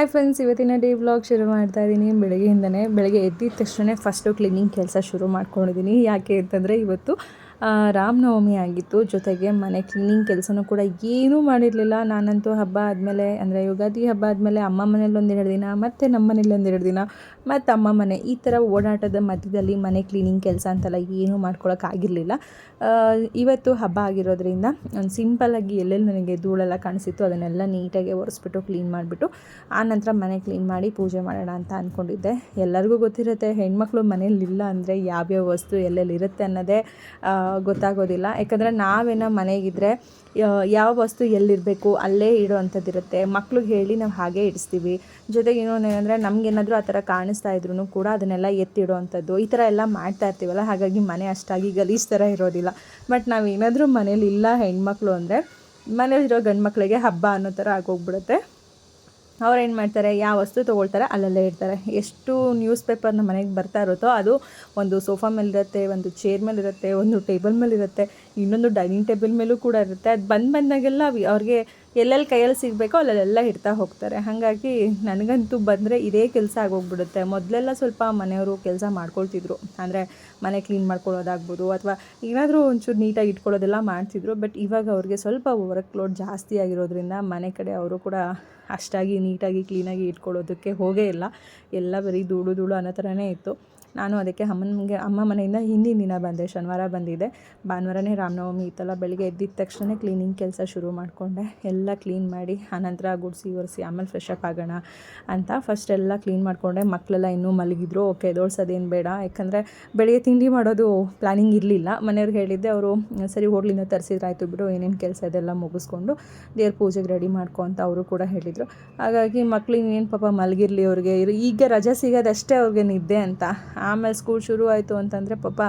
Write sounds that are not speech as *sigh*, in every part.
Hi friends ಇವತ್ತಿನ day vlog ಶುರು ಮಾಡ್ತಾ ಇದ್ದೀನಿ ಬೆಳಗ್ಗೆಯಿಂದನೇ ಬೆಳಗ್ಗೆ ಎದ್ದಿದ ತಕ್ಷಣ ಫಸ್ಟು ಕ್ಲೀನಿಂಗ್ ಕೆಲಸ ಶುರು ಮಾಡ್ಕೊಂಡಿದ್ದೀನಿ ಯಾಕೆ ಅಂತಂದರೆ ಇವತ್ತು ರಾಮನವಮಿ ಆಗಿತ್ತು. ಜೊತೆಗೆ ಮನೆ ಕ್ಲೀನಿಂಗ್ ಕೆಲಸನೂ ಕೂಡ ಏನೂ ಮಾಡಿರಲಿಲ್ಲ. ನಾನಂತೂ ಹಬ್ಬ ಆದಮೇಲೆ, ಅಂದರೆ ಯುಗಾದಿ ಹಬ್ಬ ಆದಮೇಲೆ ಅಮ್ಮ ಮನೇಲಿ ಒಂದೆರಡು ದಿನ, ಮತ್ತು ನಮ್ಮ ಮನೇಲಿ ಒಂದೆರಡು ದಿನ, ಮತ್ತು ಅಮ್ಮ ಮನೆ. ಈ ಥರ ಓಡಾಟದ ಮಧ್ಯದಲ್ಲಿ ಮನೆ ಕ್ಲೀನಿಂಗ್ ಕೆಲಸ ಅಂತೆಲ್ಲ ಏನೂ ಮಾಡ್ಕೊಳೋಕ್ಕಾಗಿರಲಿಲ್ಲ ಇವತ್ತು ಹಬ್ಬ ಆಗಿರೋದ್ರಿಂದ ಒಂದು ಸಿಂಪಲ್ಲಾಗಿ ಎಲ್ಲೆಲ್ಲಿ ನನಗೆ ಧೂಳೆಲ್ಲ ಕಾಣಿಸಿತ್ತು ಅದನ್ನೆಲ್ಲ ನೀಟಾಗಿ ಒರೆಸ್ಬಿಟ್ಟು ಕ್ಲೀನ್ ಮಾಡಿಬಿಟ್ಟು, ಆ ನಂತರ ಮನೆ ಕ್ಲೀನ್ ಮಾಡಿ ಪೂಜೆ ಮಾಡೋಣ ಅಂತ ಅಂದ್ಕೊಂಡಿದ್ದೆ ಎಲ್ಲರಿಗೂ ಗೊತ್ತಿರುತ್ತೆ, ಹೆಣ್ಮಕ್ಳು ಮನೇಲಿ ಇಲ್ಲ ಅಂದರೆ ಯಾವ್ಯಾವ ವಸ್ತು ಎಲ್ಲೆಲ್ಲಿರುತ್ತೆ ಅನ್ನೋದೇ ಗೊತ್ತಾಗೋದಿಲ್ಲ. ಯಾಕಂದರೆ ನಾವೇನ ಮನೆಗಿದ್ರೆ ಯಾವ ವಸ್ತು ಎಲ್ಲಿರಬೇಕು, ಅಲ್ಲೇ ಇಡೋ ಅಂಥದ್ದಿರುತ್ತೆ ಮಕ್ಳಿಗೆ ಹೇಳಿ ನಾವು ಹಾಗೆ ಇಡಿಸ್ತೀವಿ. ಜೊತೆಗೆ ಇನ್ನೊಂದು ಏನಂದರೆ, ನಮಗೇನಾದರೂ ಆ ಥರ ಕಾಣಿಸ್ತಾ ಇದ್ರೂ ಕೂಡ ಅದನ್ನೆಲ್ಲ ಎತ್ತಿಡೋ ಅಂಥದ್ದು ಈ ಥರ ಎಲ್ಲ ಮಾಡ್ತಾ ಇರ್ತೀವಲ್ಲ, ಹಾಗಾಗಿ ಮನೆ ಅಷ್ಟಾಗಿ ಗಲೀಜು ಥರ ಇರೋದಿಲ್ಲ. ಬಟ್ ನಾವೇನಾದರೂ ಮನೇಲಿ ಇಲ್ಲ ಹೆಣ್ಮಕ್ಳು ಅಂದರೆ, ಮನೇಲಿರೋ ಗಂಡು ಮಕ್ಕಳಿಗೆ ಹಬ್ಬ ಅನ್ನೋ ಥರ ಆಗೋಗ್ಬಿಡುತ್ತೆ. ಅವ್ರು ಏನು ಮಾಡ್ತಾರೆ, ಯಾವ ವಸ್ತು ತೊಗೊಳ್ತಾರೆ ಅಲ್ಲಲ್ಲೇ ಇರ್ತಾರೆ ಎಷ್ಟು ನ್ಯೂಸ್ ಪೇಪರ್ ನಮ್ಮ ಮನೆಗೆ ಬರ್ತಾ ಇರುತ್ತೋ ಅದು ಒಂದು ಸೋಫಾ ಮೇಲಿರುತ್ತೆ, ಒಂದು ಚೇರ್ ಮೇಲಿರುತ್ತೆ, ಒಂದು ಟೇಬಲ್ ಮೇಲಿರುತ್ತೆ. ಇನ್ನೊಂದು ಡೈನಿಂಗ್ ಟೇಬಲ್ ಮೇಲೂ ಕೂಡ ಇರುತ್ತೆ. ಅದು ಬಂದು ಬಂದಾಗೆಲ್ಲ ಅವಿ- ಅವ್ರಿಗೆ ಎಲ್ಲೆಲ್ಲಿ ಕೈಯಲ್ಲಿ ಸಿಗಬೇಕೋ ಅಲ್ಲೆಲ್ಲ ಇಡ್ತಾ ಹೋಗ್ತಾರೆ. ಹಾಗಾಗಿ ನನಗಂತೂ ಬಂದರೆ ಇದೇ ಕೆಲಸ ಆಗೋಗ್ಬಿಡುತ್ತೆ. ಮೊದಲೆಲ್ಲ ಸ್ವಲ್ಪ ಮನೆಯವರು ಕೆಲಸ ಮಾಡ್ಕೊಳ್ತಿದ್ರು. ಅಂದರೆ ಮನೆ ಕ್ಲೀನ್ ಮಾಡ್ಕೊಳ್ಳೋದಾಗ್ಬೋದು ಅಥವಾ ಏನಾದರೂ ಒಂಚೂರು ನೀಟಾಗಿ ಇಟ್ಕೊಳ್ಳೋದೆಲ್ಲ ಮಾಡ್ತಿದ್ರು. ಬಟ್ ಇವಾಗ ಅವ್ರಿಗೆ ಸ್ವಲ್ಪ ವರ್ಕ್ ಲೋಡ್ ಜಾಸ್ತಿ ಆಗಿರೋದ್ರಿಂದ ಮನೆ ಕಡೆ ಅವರು ಕೂಡ ಅಷ್ಟಾಗಿ ನೀಟಾಗಿ ಕ್ಲೀನಾಗಿ ಇಟ್ಕೊಳ್ಳೋದಕ್ಕೆ ಹೋಗೇ ಇಲ್ಲ. ಎಲ್ಲ ಬರೀ ಧೂಳು ಧೂಳು ಅನ್ನೋ ಥರನೇ ಇತ್ತು. ನಾನು ಅದಕ್ಕೆ ಅಮ್ಮನಿಗೆ, ಅಮ್ಮ ಮನೆಯಿಂದ ಹಿಂದಿನ ದಿನ ಬಂದೆ, ಶನಿವಾರ ಬಂದಿದ್ದೆ ಭಾನುವಾರನೇ ರಾಮನವಮಿ ಇತ್ತಲ್ಲ, ಬೆಳಿಗ್ಗೆ ಎದ್ದಿದ ತಕ್ಷಣ ಕ್ಲೀನಿಂಗ್ ಕೆಲಸ ಶುರು ಮಾಡಿಕೊಂಡೆ. ಎಲ್ಲ ಕ್ಲೀನ್ ಮಾಡಿ, ಆನಂತರ ಗುಡಿಸಿ ಒರೆಸಿ, ಆಮೇಲೆ ಫ್ರೆಶ್ ಅಪ್ ಆಗೋಣ ಅಂತ ಫಸ್ಟ್ ಎಲ್ಲ ಕ್ಲೀನ್ ಮಾಡಿಕೊಂಡೆ. ಮಕ್ಕಳೆಲ್ಲ ಇನ್ನೂ ಮಲಗಿದ್ರು. ಓಕೆ ಎದೋಳ್ಸೋದೇನು ಬೇಡ. ಯಾಕಂದರೆ ಬೆಳಿಗ್ಗೆ ತಿಂಡಿ ಮಾಡೋದು ಪ್ಲ್ಯಾನಿಂಗ್ ಇರಲಿಲ್ಲ. ಮನೆಯವ್ರಿಗೆ ಹೇಳಿದ್ದೆ, ಅವರು, ಸರಿ ಹೋಟ್ಲಿಂದ ತರಿಸಿದ್ರಾಯ್ತು ಬಿಡು, ಏನೇನು ಕೆಲಸ ಇದೆಲ್ಲ ಮುಗಿಸ್ಕೊಂಡು ದೇವ್ರ ಪೂಜೆಗೆ ರೆಡಿ ಮಾಡ್ಕೊ ಅಂತ ಅವರು ಕೂಡ ಹೇಳಿದರು. ಹಾಗಾಗಿ ಮಕ್ಳಿಗೆ ಏನು ಪಾಪ ಮಲಗಿರಲಿ ಅವ್ರಿಗೆ. ಈಗ ರಜೆ ಸಿಗೋದಷ್ಟೇ ಅವ್ರಿಗೆ ನಿದ್ದೆ ಅಂತ ಆಮೇಲೆ ಸ್ಕೂಲ್ ಶುರು ಆಯಿತು ಅಂತಂದರೆ ಪಾಪ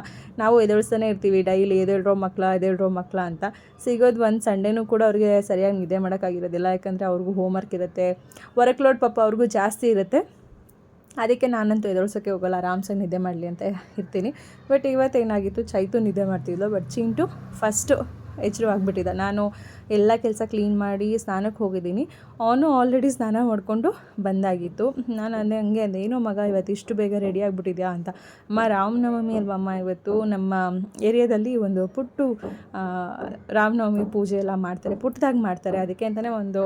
ನಾವು ಎದ್ದೇಳಿಸ್ತಾನೆ ಇರ್ತೀವಿ, ಡೈಲಿ ಎದೇಳ್ರೋ ಮಕ್ಕಳ ಎದೇಳ್ರೋ ಮಕ್ಕಳ ಅಂತ. ಸಿಗೋದು ಒಂದು ಸಂಡೇನೂ ಕೂಡ ಅವ್ರಿಗೆ ಸರಿಯಾಗಿ ನಿದ್ದೆ ಮಾಡೋಕ್ಕಾಗಿರೋದಿಲ್ಲ. ಯಾಕಂದರೆ ಅವ್ರಿಗೂ ಹೋಮ್ವರ್ಕ್ ಇರುತ್ತೆ ವರ್ಕ್ ಲೋಡ್ ಪಾಪ ಅವ್ರಿಗೂ ಜಾಸ್ತಿ ಇರುತ್ತೆ. ಅದಕ್ಕೆ ನಾನಂತೂ ಎದುರಿಸೋಕ್ಕೆ ಹೋಗಲ್ಲ, ಆರಾಮ್ಸೆ ನಿದ್ದೆ ಮಾಡಲಿ ಅಂತ ಇರ್ತೀನಿ. ಬಟ್ ಇವತ್ತೇನಾಗಿತ್ತು, ಚೈತು ನಿದ್ದೆ ಮಾಡ್ತಿದ್ಲು ಬಟ್ ಚಿಂಟು ಫಸ್ಟು ಎಚ್ಚರು ಆಗಿಬಿಟ್ಟಿದ್ದ ನಾನು ಎಲ್ಲ ಕೆಲಸ ಕ್ಲೀನ್ ಮಾಡಿ ಸ್ನಾನಕ್ಕೆ ಹೋಗಿದ್ದೀನಿ. ಅವನು ಆಲ್ರೆಡಿ ಸ್ನಾನ ಮಾಡಿಕೊಂಡು ಬಂದಾಗಿತ್ತು. ನಾನು ಅಂದೆ, ಹಂಗೆ ಅಂದೆ, ಏನೋ ಮಗ, ಇವತ್ತು ಇಷ್ಟು ಬೇಗ ರೆಡಿ ಆಗಿಬಿಟ್ಟಿದ್ಯಾ ಅಂತ. ಅಮ್ಮ ರಾಮನವಮಿ ಅಲ್ವಮ್ಮ ಇವತ್ತು ನಮ್ಮ ಏರಿಯಾದಲ್ಲಿ ಒಂದು ಪುಟ್ಟು ರಾಮನವಮಿ ಪೂಜೆ ಎಲ್ಲ ಮಾಡ್ತಾರೆ. ಪುಟ್ಟದಾಗಿ ಮಾಡ್ತಾರೆ. ಅದಕ್ಕೆ ಅಂತಲೇ ಒಂದು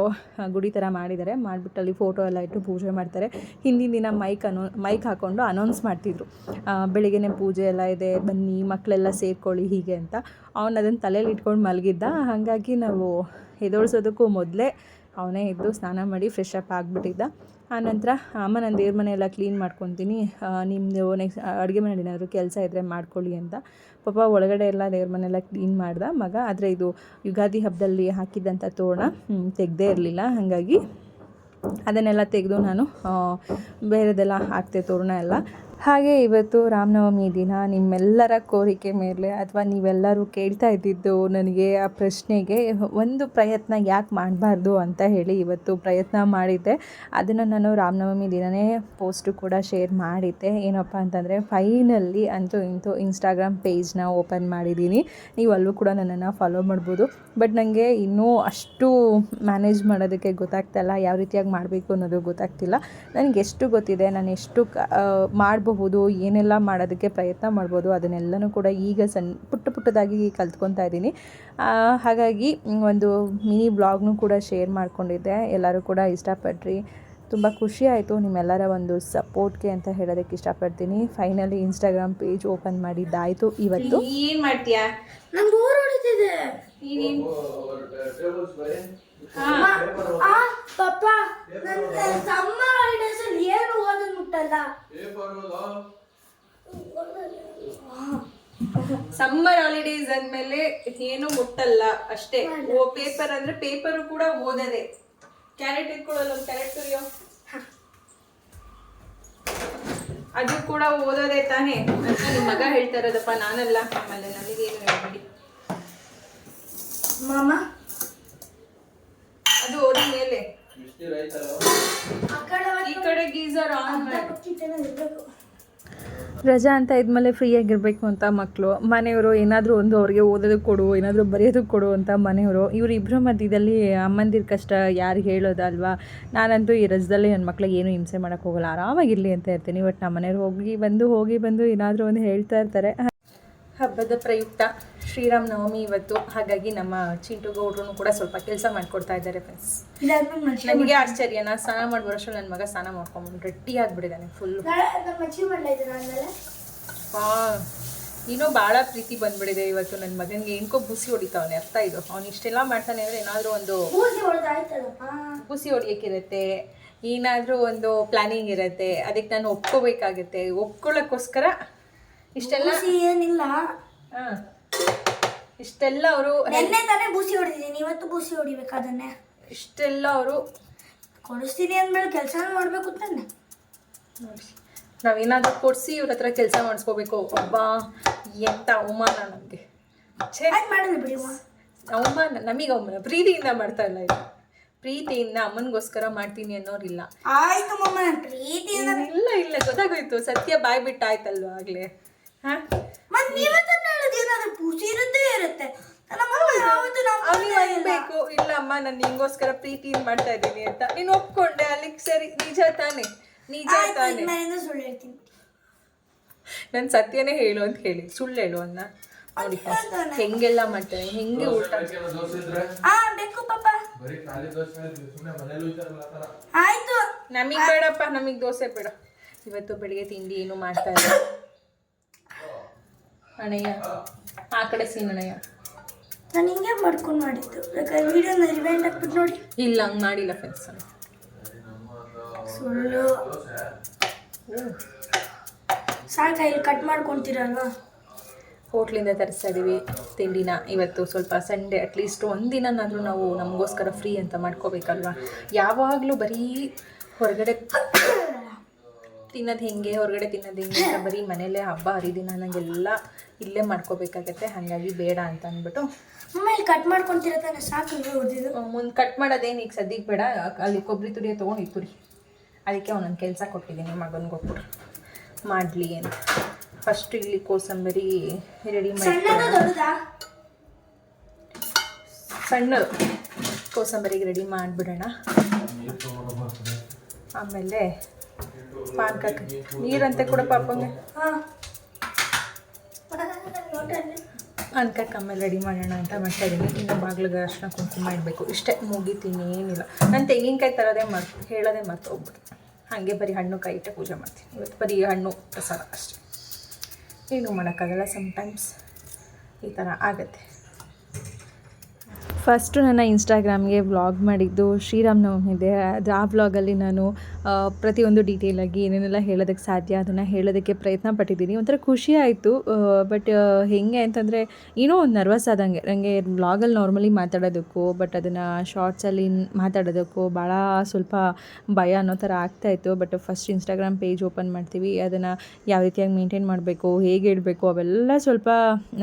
ಗುಡಿ ಥರ ಮಾಡಿದ್ದಾರೆ. ಮಾಡಿಬಿಟ್ಟು ಅಲ್ಲಿ ಫೋಟೋ ಎಲ್ಲ ಇಟ್ಟು ಪೂಜೆ ಮಾಡ್ತಾರೆ. ಹಿಂದಿನ ದಿನ ಮೈಕ್ ಅನೌ ಮೈಕ್ ಹಾಕ್ಕೊಂಡು ಅನೌನ್ಸ್ ಮಾಡ್ತಿದ್ರು. ಬೆಳಗ್ಗೆನೇ ಪೂಜೆ ಎಲ್ಲ ಇದೆ, ಬನ್ನಿ ಮಕ್ಕಳೆಲ್ಲ ಸೇರ್ಕೊಳ್ಳಿ ಹೀಗೆ ಅಂತ. ಅವನು ಅದನ್ನು ತಲೆಯಲ್ಲಿ ಇಟ್ಕೊಂಡು ಮಲಗಿದ್ದ. ಹಾಗಾಗಿ ನಾವು ಎದೋಳ್ಸೋದಕ್ಕೂ ಮೊದಲೇ ಅವನೇ ಇದ್ದು ಸ್ನಾನ ಮಾಡಿ ಫ್ರೆಶ್ ಅಪ್ ಆಗಿಬಿಟ್ಟಿದ್ದ. ಆನಂತರ ಅಮ್ಮ, ನಾನು ದೇವ್ರ ಮನೆ ಎಲ್ಲ ಕ್ಲೀನ್ ಮಾಡ್ಕೊತೀನಿ ನಿಮ್ಮದು ನೆಕ್ಸ್ಟ್ ಅಡುಗೆ ಮನೇಲಿ ಏನಾದರೂ ಕೆಲಸ ಇದ್ದರೆ ಮಾಡ್ಕೊಳ್ಳಿ ಅಂತ. ಪಾಪ ಒಳಗಡೆ ಎಲ್ಲ ದೇವ್ರ ಮನೆಯೆಲ್ಲ ಕ್ಲೀನ್ ಮಾಡ್ದ. ಮಗ, ಆದರೆ ಇದು ಯುಗಾದಿ ಹಬ್ಬದಲ್ಲಿ ಹಾಕಿದ್ದಂಥ ತೋರಣ ತೆಗ್ದೇ ಇರಲಿಲ್ಲ. ಹಾಗಾಗಿ ಅದನ್ನೆಲ್ಲ ತೆಗೆದು ನಾನು ಬೇರೆದೆಲ್ಲ ಹಾಕ್ತೆ ತೋರಣ ಎಲ್ಲ. ಹಾಗೆ ಇವತ್ತು ರಾಮನವಮಿ ದಿನ, ನಿಮ್ಮೆಲ್ಲರ ಕೋರಿಕೆ ಮೇಲೆ ಅಥವಾ ನೀವೆಲ್ಲರೂ ಕೇಳ್ತಾ ಇದ್ದಿದ್ದು ನನಗೆ ಆ ಪ್ರಶ್ನೆಗೆ ಒಂದು ಪ್ರಯತ್ನ ಯಾಕೆ ಮಾಡಬಾರ್ದು ಅಂತ ಹೇಳಿ ಇವತ್ತು ಪ್ರಯತ್ನ ಮಾಡಿದ್ದೆ. ಅದನ್ನು ನಾನು ರಾಮನವಮಿ ದಿನವೇ ಪೋಸ್ಟು ಕೂಡ ಶೇರ್ ಮಾಡಿದ್ದೆ. ಏನಪ್ಪ ಅಂತಂದರೆ ಫೈನಲ್ಲಿ ಅಂತೂ ಇಂತೂ ಇನ್ಸ್ಟಾಗ್ರಾಮ್ ಪೇಜ್ನ ಓಪನ್ ಮಾಡಿದ್ದೀನಿ. ನೀವು ಅಲ್ಲೂ ಕೂಡ ನನ್ನನ್ನು ಫಾಲೋ ಮಾಡ್ಬೋದು. ಬಟ್ ನನಗೆ ಇನ್ನೂ ಅಷ್ಟು ಮ್ಯಾನೇಜ್ ಮಾಡೋದಕ್ಕೆ ಗೊತ್ತಾಗ್ತಾಯಿಲ್ಲ ಯಾವ ರೀತಿಯಾಗಿ ಮಾಡಬೇಕು ಅನ್ನೋದು ಗೊತ್ತಾಗ್ತಿಲ್ಲ. ನನಗೆ ಎಷ್ಟು ಗೊತ್ತಿದೆ, ನಾನು ಎಷ್ಟು ಕ- ಆ, ಮಾಡಬಹುದು ಏನೆಲ್ಲ ಮಾಡೋದಕ್ಕೆ ಪ್ರಯತ್ನ ಮಾಡ್ಬೋದು ಅದನ್ನೆಲ್ಲನೂ ಕೂಡ ಈಗ ಸಣ್ಣ ಪುಟ್ಟ ಪುಟ್ಟದಾಗಿ ಕಲ್ತ್ಕೊತಾ ಇದ್ದೀನಿ. ಹಾಗಾಗಿ ಒಂದು ಮಿನಿ ಬ್ಲಾಗ್ನೂ ಕೂಡ ಶೇರ್ ಮಾಡ್ಕೊಂಡಿದ್ದೆ. ಎಲ್ಲರೂ ಕೂಡ ಇಷ್ಟಪಟ್ರಿ. ತುಂಬ ಖುಷಿ ಆಯಿತು. ನಿಮ್ಮೆಲ್ಲರ ಒಂದು ಸಪೋರ್ಟ್ಗೆ ಅಂತ ಹೇಳೋದಕ್ಕೆ ಇಷ್ಟಪಡ್ತೀನಿ. ಫೈನಲಿ ಇನ್ಸ್ಟಾಗ್ರಾಮ್ ಪೇಜ್ ಓಪನ್ ಮಾಡಿದ್ದಾಯಿತು ಇವತ್ತು. ಏನು ಮಾಡ್ತೀಯಾ? ನಂಗೆ ಬೋರ್ ಹೊಡಿತಿದೆ ಆ ಪಪ್ಪ ನನ್ನ ಸಮ್ಮರ್ ಹಾಲಿಡೇಸ್ ಅಲ್ಲಿ ಏನು ಓದೋದು ಮುಟ್ಟಲ್ಲ. ಸಮ್ಮರ್ ಹಾಲಿಡೇಸ್ ಅಂದಮೇಲೆ ಏನು ಮುಟ್ಟಲ್ಲ ಅಷ್ಟೇ. ಓ ಪೇಪರ್ ಅಂದ್ರೆ ಪೇಪರು ಕೂಡ ಓದದೆ. ಕ್ಯಾರೆಟ್ ಇಟ್ಕೊಳ್ಳಲ್ಲ ಒಂದು ಕ್ಯಾರೆಟ್ ತುರಿಯೋ. ಅದು ಕೂಡ ಓದೋದೇ ತಾನೇ. ಅಂತ ನಿಮ್ಮ ಮಗ ಹೇಳ್ತಾ ಇರೋದಪ್ಪ ನಾನಲ್ಲ. ಆಮೇಲೆ ನನಗೇನು ಹೇಳ್ಬಿಡಿ. ಮಾಮ ಅದು ಓದಿ ಮೇಲೆ. ಆ ಕಡೆ ಈ ಕಡೆ ಗೀಸರ್ ಆನ್ ಮಾಡಿ. ರಜಾ ಅಂತ ಇದ್ಮೇಲೆ ಫ್ರೀಯಾಗಿರಬೇಕು ಅಂತ ಮಕ್ಕಳು ಮನೆಯವರು ಏನಾದರೂ ಒಂದು ಅವ್ರಿಗೆ ಓದೋದಕ್ಕೆ ಕೊಡು, ಏನಾದರೂ ಬರೆಯೋದಕ್ಕೆ ಕೊಡು ಅಂತ ಮನೆಯವರು ಇವರಿಬ್ಬರ ಮಧ್ಯದಲ್ಲಿ ಅಮ್ಮಂದಿರ ಕಷ್ಟ ಯಾರಿಗೆ ಹೇಳೋದಲ್ವಾ? ನಾನಂತೂ ಈ ರಜದಲ್ಲಿ ನನ್ನ ಮಕ್ಳಿಗೆ ಏನು ಹಿಂಸೆ ಮಾಡೋಕ್ಕೆ ಹೋಗಲ್ಲ, ಆರಾಮಾಗಿರಲಿ ಅಂತ ಇರ್ತೀನಿ ಬಟ್ ನಮ್ಮ ಮನೆಯವ್ರು ಹೋಗಿ ಬಂದು ಹೋಗಿ ಬಂದು ಏನಾದರೂ ಒಂದು ಹೇಳ್ತಾ ಇರ್ತಾರೆ. ಹಬ್ಬದ ಪ್ರಯುಕ್ತ. ಶ್ರೀರಾಮ್ ನವಮಿ ಇವತ್ತು. ಹಾಗಾಗಿ ನಮ್ಮ ಚಿಂಟು ಗೌಡ್ರು ಕೂಡ ಸ್ವಲ್ಪ ಕೆಲಸ ಮಾಡ್ಕೊಡ್ತಾ ಇದ್ದಾರೆ ಫ್ರೆಂಡ್ಸ್ ನನಗೆ ಆಶ್ಚರ್ಯ ನಾ ಸ್ನಾನ ಮಾಡಿ ಬರೋಷ್ಟು ನನ್ನ ಮಗ ಸ್ನಾನ ಮಾಡ್ಕೊಂಡ್ಬಿಟ್ಟು ರೆಡಿ ಆಗಿಬಿಟ್ಟಿದ್ದಾನೆ ಫುಲ್ಲು ಆಮೇಲೆ ಏನೋ ಭಾಳ ಪ್ರೀತಿ ಬಂದ್ಬಿಡಿದೆ ಇವತ್ತು ನನ್ನ ಮಗನಿಗೆ. ಏನಕೋ ಬುಸಿ ಹೊಡಿತಾವನೆ ಅರ್ಥ ಇದು. ಅವ್ನು ಇಷ್ಟೆಲ್ಲ ಮಾಡ್ತಾನೆ ಅಂದರೆ ಏನಾದರೂ ಒಂದು ಬುಸಿ ಹೊಡಿಯೋಕ್ಕಿರುತ್ತೆ ಏನಾದರೂ ಒಂದು ಪ್ಲಾನಿಂಗ್ ಇರುತ್ತೆ. ಅದಕ್ಕೆ ನಾನು ಒಪ್ಕೋಬೇಕಾಗುತ್ತೆ. ಒಪ್ಕೊಳ್ಳೋಕ್ಕೋಸ್ಕರ ಇಷ್ಟೆಲ್ಲ ಏನಿಲ್ಲ. ಹಾಂ. ಇಷ್ಟೆಲ್ಲ ಅವರು ನೆನ್ನೆ ತಾನೇ ಬೂಸಿ ಹೊಡೆದಿದ್ದೀನಿ ಇವತ್ತು ಬೂಸಿ ಹೊಡಿಬೇಕು ಅದನ್ನೇ. ಇಷ್ಟೆಲ್ಲ ಅವರು ಕೊಡಿಸ್ತೀನಿ ಅಂದ್ಮೇಲೆ ಕೆಲಸ ಮಾಡಬೇಕು ತಾನೆ. ನೋಡಿ ನಾವೇನಾದರೂ ಕೊಡಿಸಿ ಇವ್ರ ಹತ್ರ ಕೆಲಸ ಮಾಡಿಸ್ಕೋಬೇಕು. ಒಬ್ಬ ಎಂತ ಅವಮಾನ ನಮಗೆ. ಬಿಡಿ. ಅವಮಾನ ನಮಗೆ ಅವಮಾನ. ಪ್ರೀತಿಯಿಂದ ಮಾಡ್ತಾ ಇಲ್ಲ ಇದು. ಪ್ರೀತಿಯಿಂದ ಅಮ್ಮನಿಗೋಸ್ಕರ ಮಾಡ್ತೀನಿ ಅನ್ನೋರಿಲ್ಲ. ಆಯ್ತು ಮಮ್ಮ ನಾನು ಪ್ರೀತಿಯಿಂದ ಇಲ್ಲ ಇಲ್ಲ ಗೊತ್ತಾಗೋಯ್ತು. ಸತ್ಯ ಬಾಯ್ ಆಯ್ತಲ್ವಾ ಆಗ್ಲೇ? ಹಾ? ಬೂಸಿ ಇರುತ್ತೆ ಇರುತ್ತೆ. ಬೇಕು ಇಲ್ಲ. ಅಮ್ಮ ನಾನು ನಿಂಗೋಸ್ಕರ ಪ್ರೀತಿ ಮಾಡ್ತಾ ಇದ್ದೀನಿ ಅಂತ. ನೀನು ಒಪ್ಕೊಂಡೆ ಅಲ್ಲಿಗೆ ಸರಿ. ನಿಜ ತಾನೆ. ನಿಜ ತಾನೆ. ಸುಳ್ಳು ಹೇಳ್ತೀನಿ. ನಾನು ಸತ್ಯನೇ ಹೇಳು ಅಂತ ಹೇಳಿ. ಸುಳ್ಳು ಹೇಳು ಅನ್ನ. ನೋಡಿ ಹೆಂಗೆಲ್ಲ ಮಾಡ್ತಾನೆ ಹೆಂಗೆ ಊಟ? ಆಯ್ತು. ನಮಗೆ ಬೇಡಪ್ಪ ನಮಗ್ ದೋಸೆ ಬೇಡ. ಇವತ್ತು ಬೆಳಿಗ್ಗೆ ತಿಂಡಿ ಏನು ಮಾಡ್ತಾ ಇಲ್ಲ? *coughs* ಅಣ್ಣಯ್ಯ. ಆ ಕಡೆ ಸೀನ್ ನಾನು ಹಿಂಗೆ ಮಾಡ್ಕೊಂಡು ಮಾಡಿದ್ದು. ಬೇಕಾದ್ರೆ ವಿಡಿಯೋನ ರಿವೈಂಡ್ ಹಾಕ್ಬಿಟ್ಟು ನೋಡಿ. ಇಲ್ಲ ಹಂಗೆ ಮಾಡಿಲ್ಲ ಫ್ರೆಂಡ್ಸ್ ಸುಳ್ಳು. ಸಾಕ ಇಲ್ಲಿ ಕಟ್ ಮಾಡ್ಕೊಂತೀರಲ್ವಾ? ಹೋಟ್ಲಿಂದ ತರಿಸ್ತಾ ಇದ್ದೀವಿ ತಿಂಡಿನ. ಇವತ್ತು ಸ್ವಲ್ಪ ಸಂಡೇ ಅಟ್ಲೀಸ್ಟ್ ಒಂದಿನನಾದರೂ ನಾವು ನಮಗೋಸ್ಕರ ಫ್ರೀ ಅಂತ ಮಾಡ್ಕೋಬೇಕಲ್ವಾ? ಯಾವಾಗಲೂ ಬರೀ ಹೊರಗಡೆ ತಿನ್ನೋದು ಹೆಂಗೆ ಹೊರಗಡೆ ತಿನ್ನೋದು ಹೆಂಗೆ ಅಂತ ಬರೀ ಮನೇಲೇ ಹಬ್ಬ ಹರಿದಿನ ನನಗೆಲ್ಲ ಇಲ್ಲೇ ಮಾಡ್ಕೋಬೇಕಾಗತ್ತೆ ಹಾಗಾಗಿ ಬೇಡ ಅಂತ ಅಂದ್ಬಿಟ್ಟು. ಆಮೇಲೆ ಕಟ್ ಮಾಡ್ಕೊಂತೀರ ತಾನೆ? ಸಾಕು ಹೊಡೆದಿದ್ದು ಮುಂದೆ ಕಟ್ ಮಾಡೋದೇನು ಈಗ ಸದ್ಯಕ್ಕೆ ಬೇಡ ಅಲ್ಲಿ ಕೊಬ್ಬರಿ ತುರಿಯ ತೊಗೊಂಡು ತುರಿ ಅದಕ್ಕೆ ಅವನೊಂದು ಕೆಲಸ ಕೊಟ್ಟಿದ್ದೀನಿ ಮಗನಿಗೆ ಹೋಗ್ಬಿಟ್ಟು ಮಾಡಲಿ ಅಂತ. ಫಸ್ಟ್ ಇಲ್ಲಿ ಕೋಸಂಬರಿ ರೆಡಿ ಮಾಡಿ ಸಣ್ಣದ ದೊಡ್ಡದಾ? ಸಣ್ಣದು. ಕೋಸಂಬರಿಗೆ ರೆಡಿ ಮಾಡಿಬಿಡೋಣ. ಆಮೇಲೆ ಪಾನ್ಕಕ್ಕೆ ನೀರಂತೆ ಕೂಡ ಪಾಪಂಗೆ ಹಾ. ಪಾನ್ಕಕ್ಕೆ ಆಮೇಲೆ ರೆಡಿ ಮಾಡೋಣ ಅಂತ ಮಾಡ್ತಾ ಇದ್ದೀನಿ. ಇನ್ನು ಬಾಗಿಲಿಗೆ ಅರ್ಶನ ಕುಂಕುಮ ಇಡಬೇಕು. ಇಷ್ಟೇ ಮುಗಿತೀನಿ ಏನಿಲ್ಲ. ನಾನು ತೆಂಗಿನಕಾಯಿ ತರೋದೇ ಮರ್ತು ಹೇಳೋದೇ ಮರ್ತು ಹೋಗ್ಬಿಟ್ಟು ಹಾಗೆ ಬರೀ ಹಣ್ಣು ಕಾಯಿ ಇಟ್ಟೆ ಪೂಜೆ ಮಾಡ್ತೀನಿ. ಇವತ್ತು ಬರೀ ಹಣ್ಣು ಪ್ರಸಾದ ಅಷ್ಟೇ. ಏನು ಮಾಡೋಕ್ಕಾಗಲ್ಲ ಸಮ್ಟೈಮ್ಸ್ ಈ ಥರ ಆಗುತ್ತೆ. ಫಸ್ಟು ನನ್ನ ಇನ್ಸ್ಟಾಗ್ರಾಮ್ಗೆ ವ್ಲಾಗ್ ಮಾಡಿದ್ದು ಶ್ರೀರಾಮನವಮಿದೆ. ಅದು ಆ ವ್ಲಾಗಲ್ಲಿ ನಾನು ಪ್ರತಿಯೊಂದು ಡೀಟೇಲಾಗಿ ಏನೇನೆಲ್ಲ ಹೇಳೋದಕ್ಕೆ ಸಾಧ್ಯ, ಅದನ್ನು ಹೇಳೋದಕ್ಕೆ ಪ್ರಯತ್ನ ಪಟ್ಟಿದ್ದೀನಿ. ಒಂಥರ ಖುಷಿ ಆಯಿತು. ಬಟ್ ಹೇಗೆ ಅಂತಂದರೆ ಏನೋ ಒಂದು ನರ್ವಸ್ ಆದಂಗೆ. ನನಗೆ ಬ್ಲಾಗಲ್ಲಿ ನಾರ್ಮಲಿ ಮಾತಾಡೋದಕ್ಕೂ ಬಟ್ ಅದನ್ನು ಶಾರ್ಟ್ಸಲ್ಲಿ ಮಾತಾಡೋದಕ್ಕೂ ಭಾಳ ಸ್ವಲ್ಪ ಭಯ ಅನ್ನೋ ಥರ ಆಗ್ತಾಯಿತ್ತು but first Instagram page open ಮಾಡ್ತೀವಿ. ಅದನ್ನು ಯಾವ ರೀತಿಯಾಗಿ ಮೇಂಟೈನ್ ಮಾಡಬೇಕು, ಹೇಗೆ ಇಡಬೇಕು, ಅವೆಲ್ಲ ಸ್ವಲ್ಪ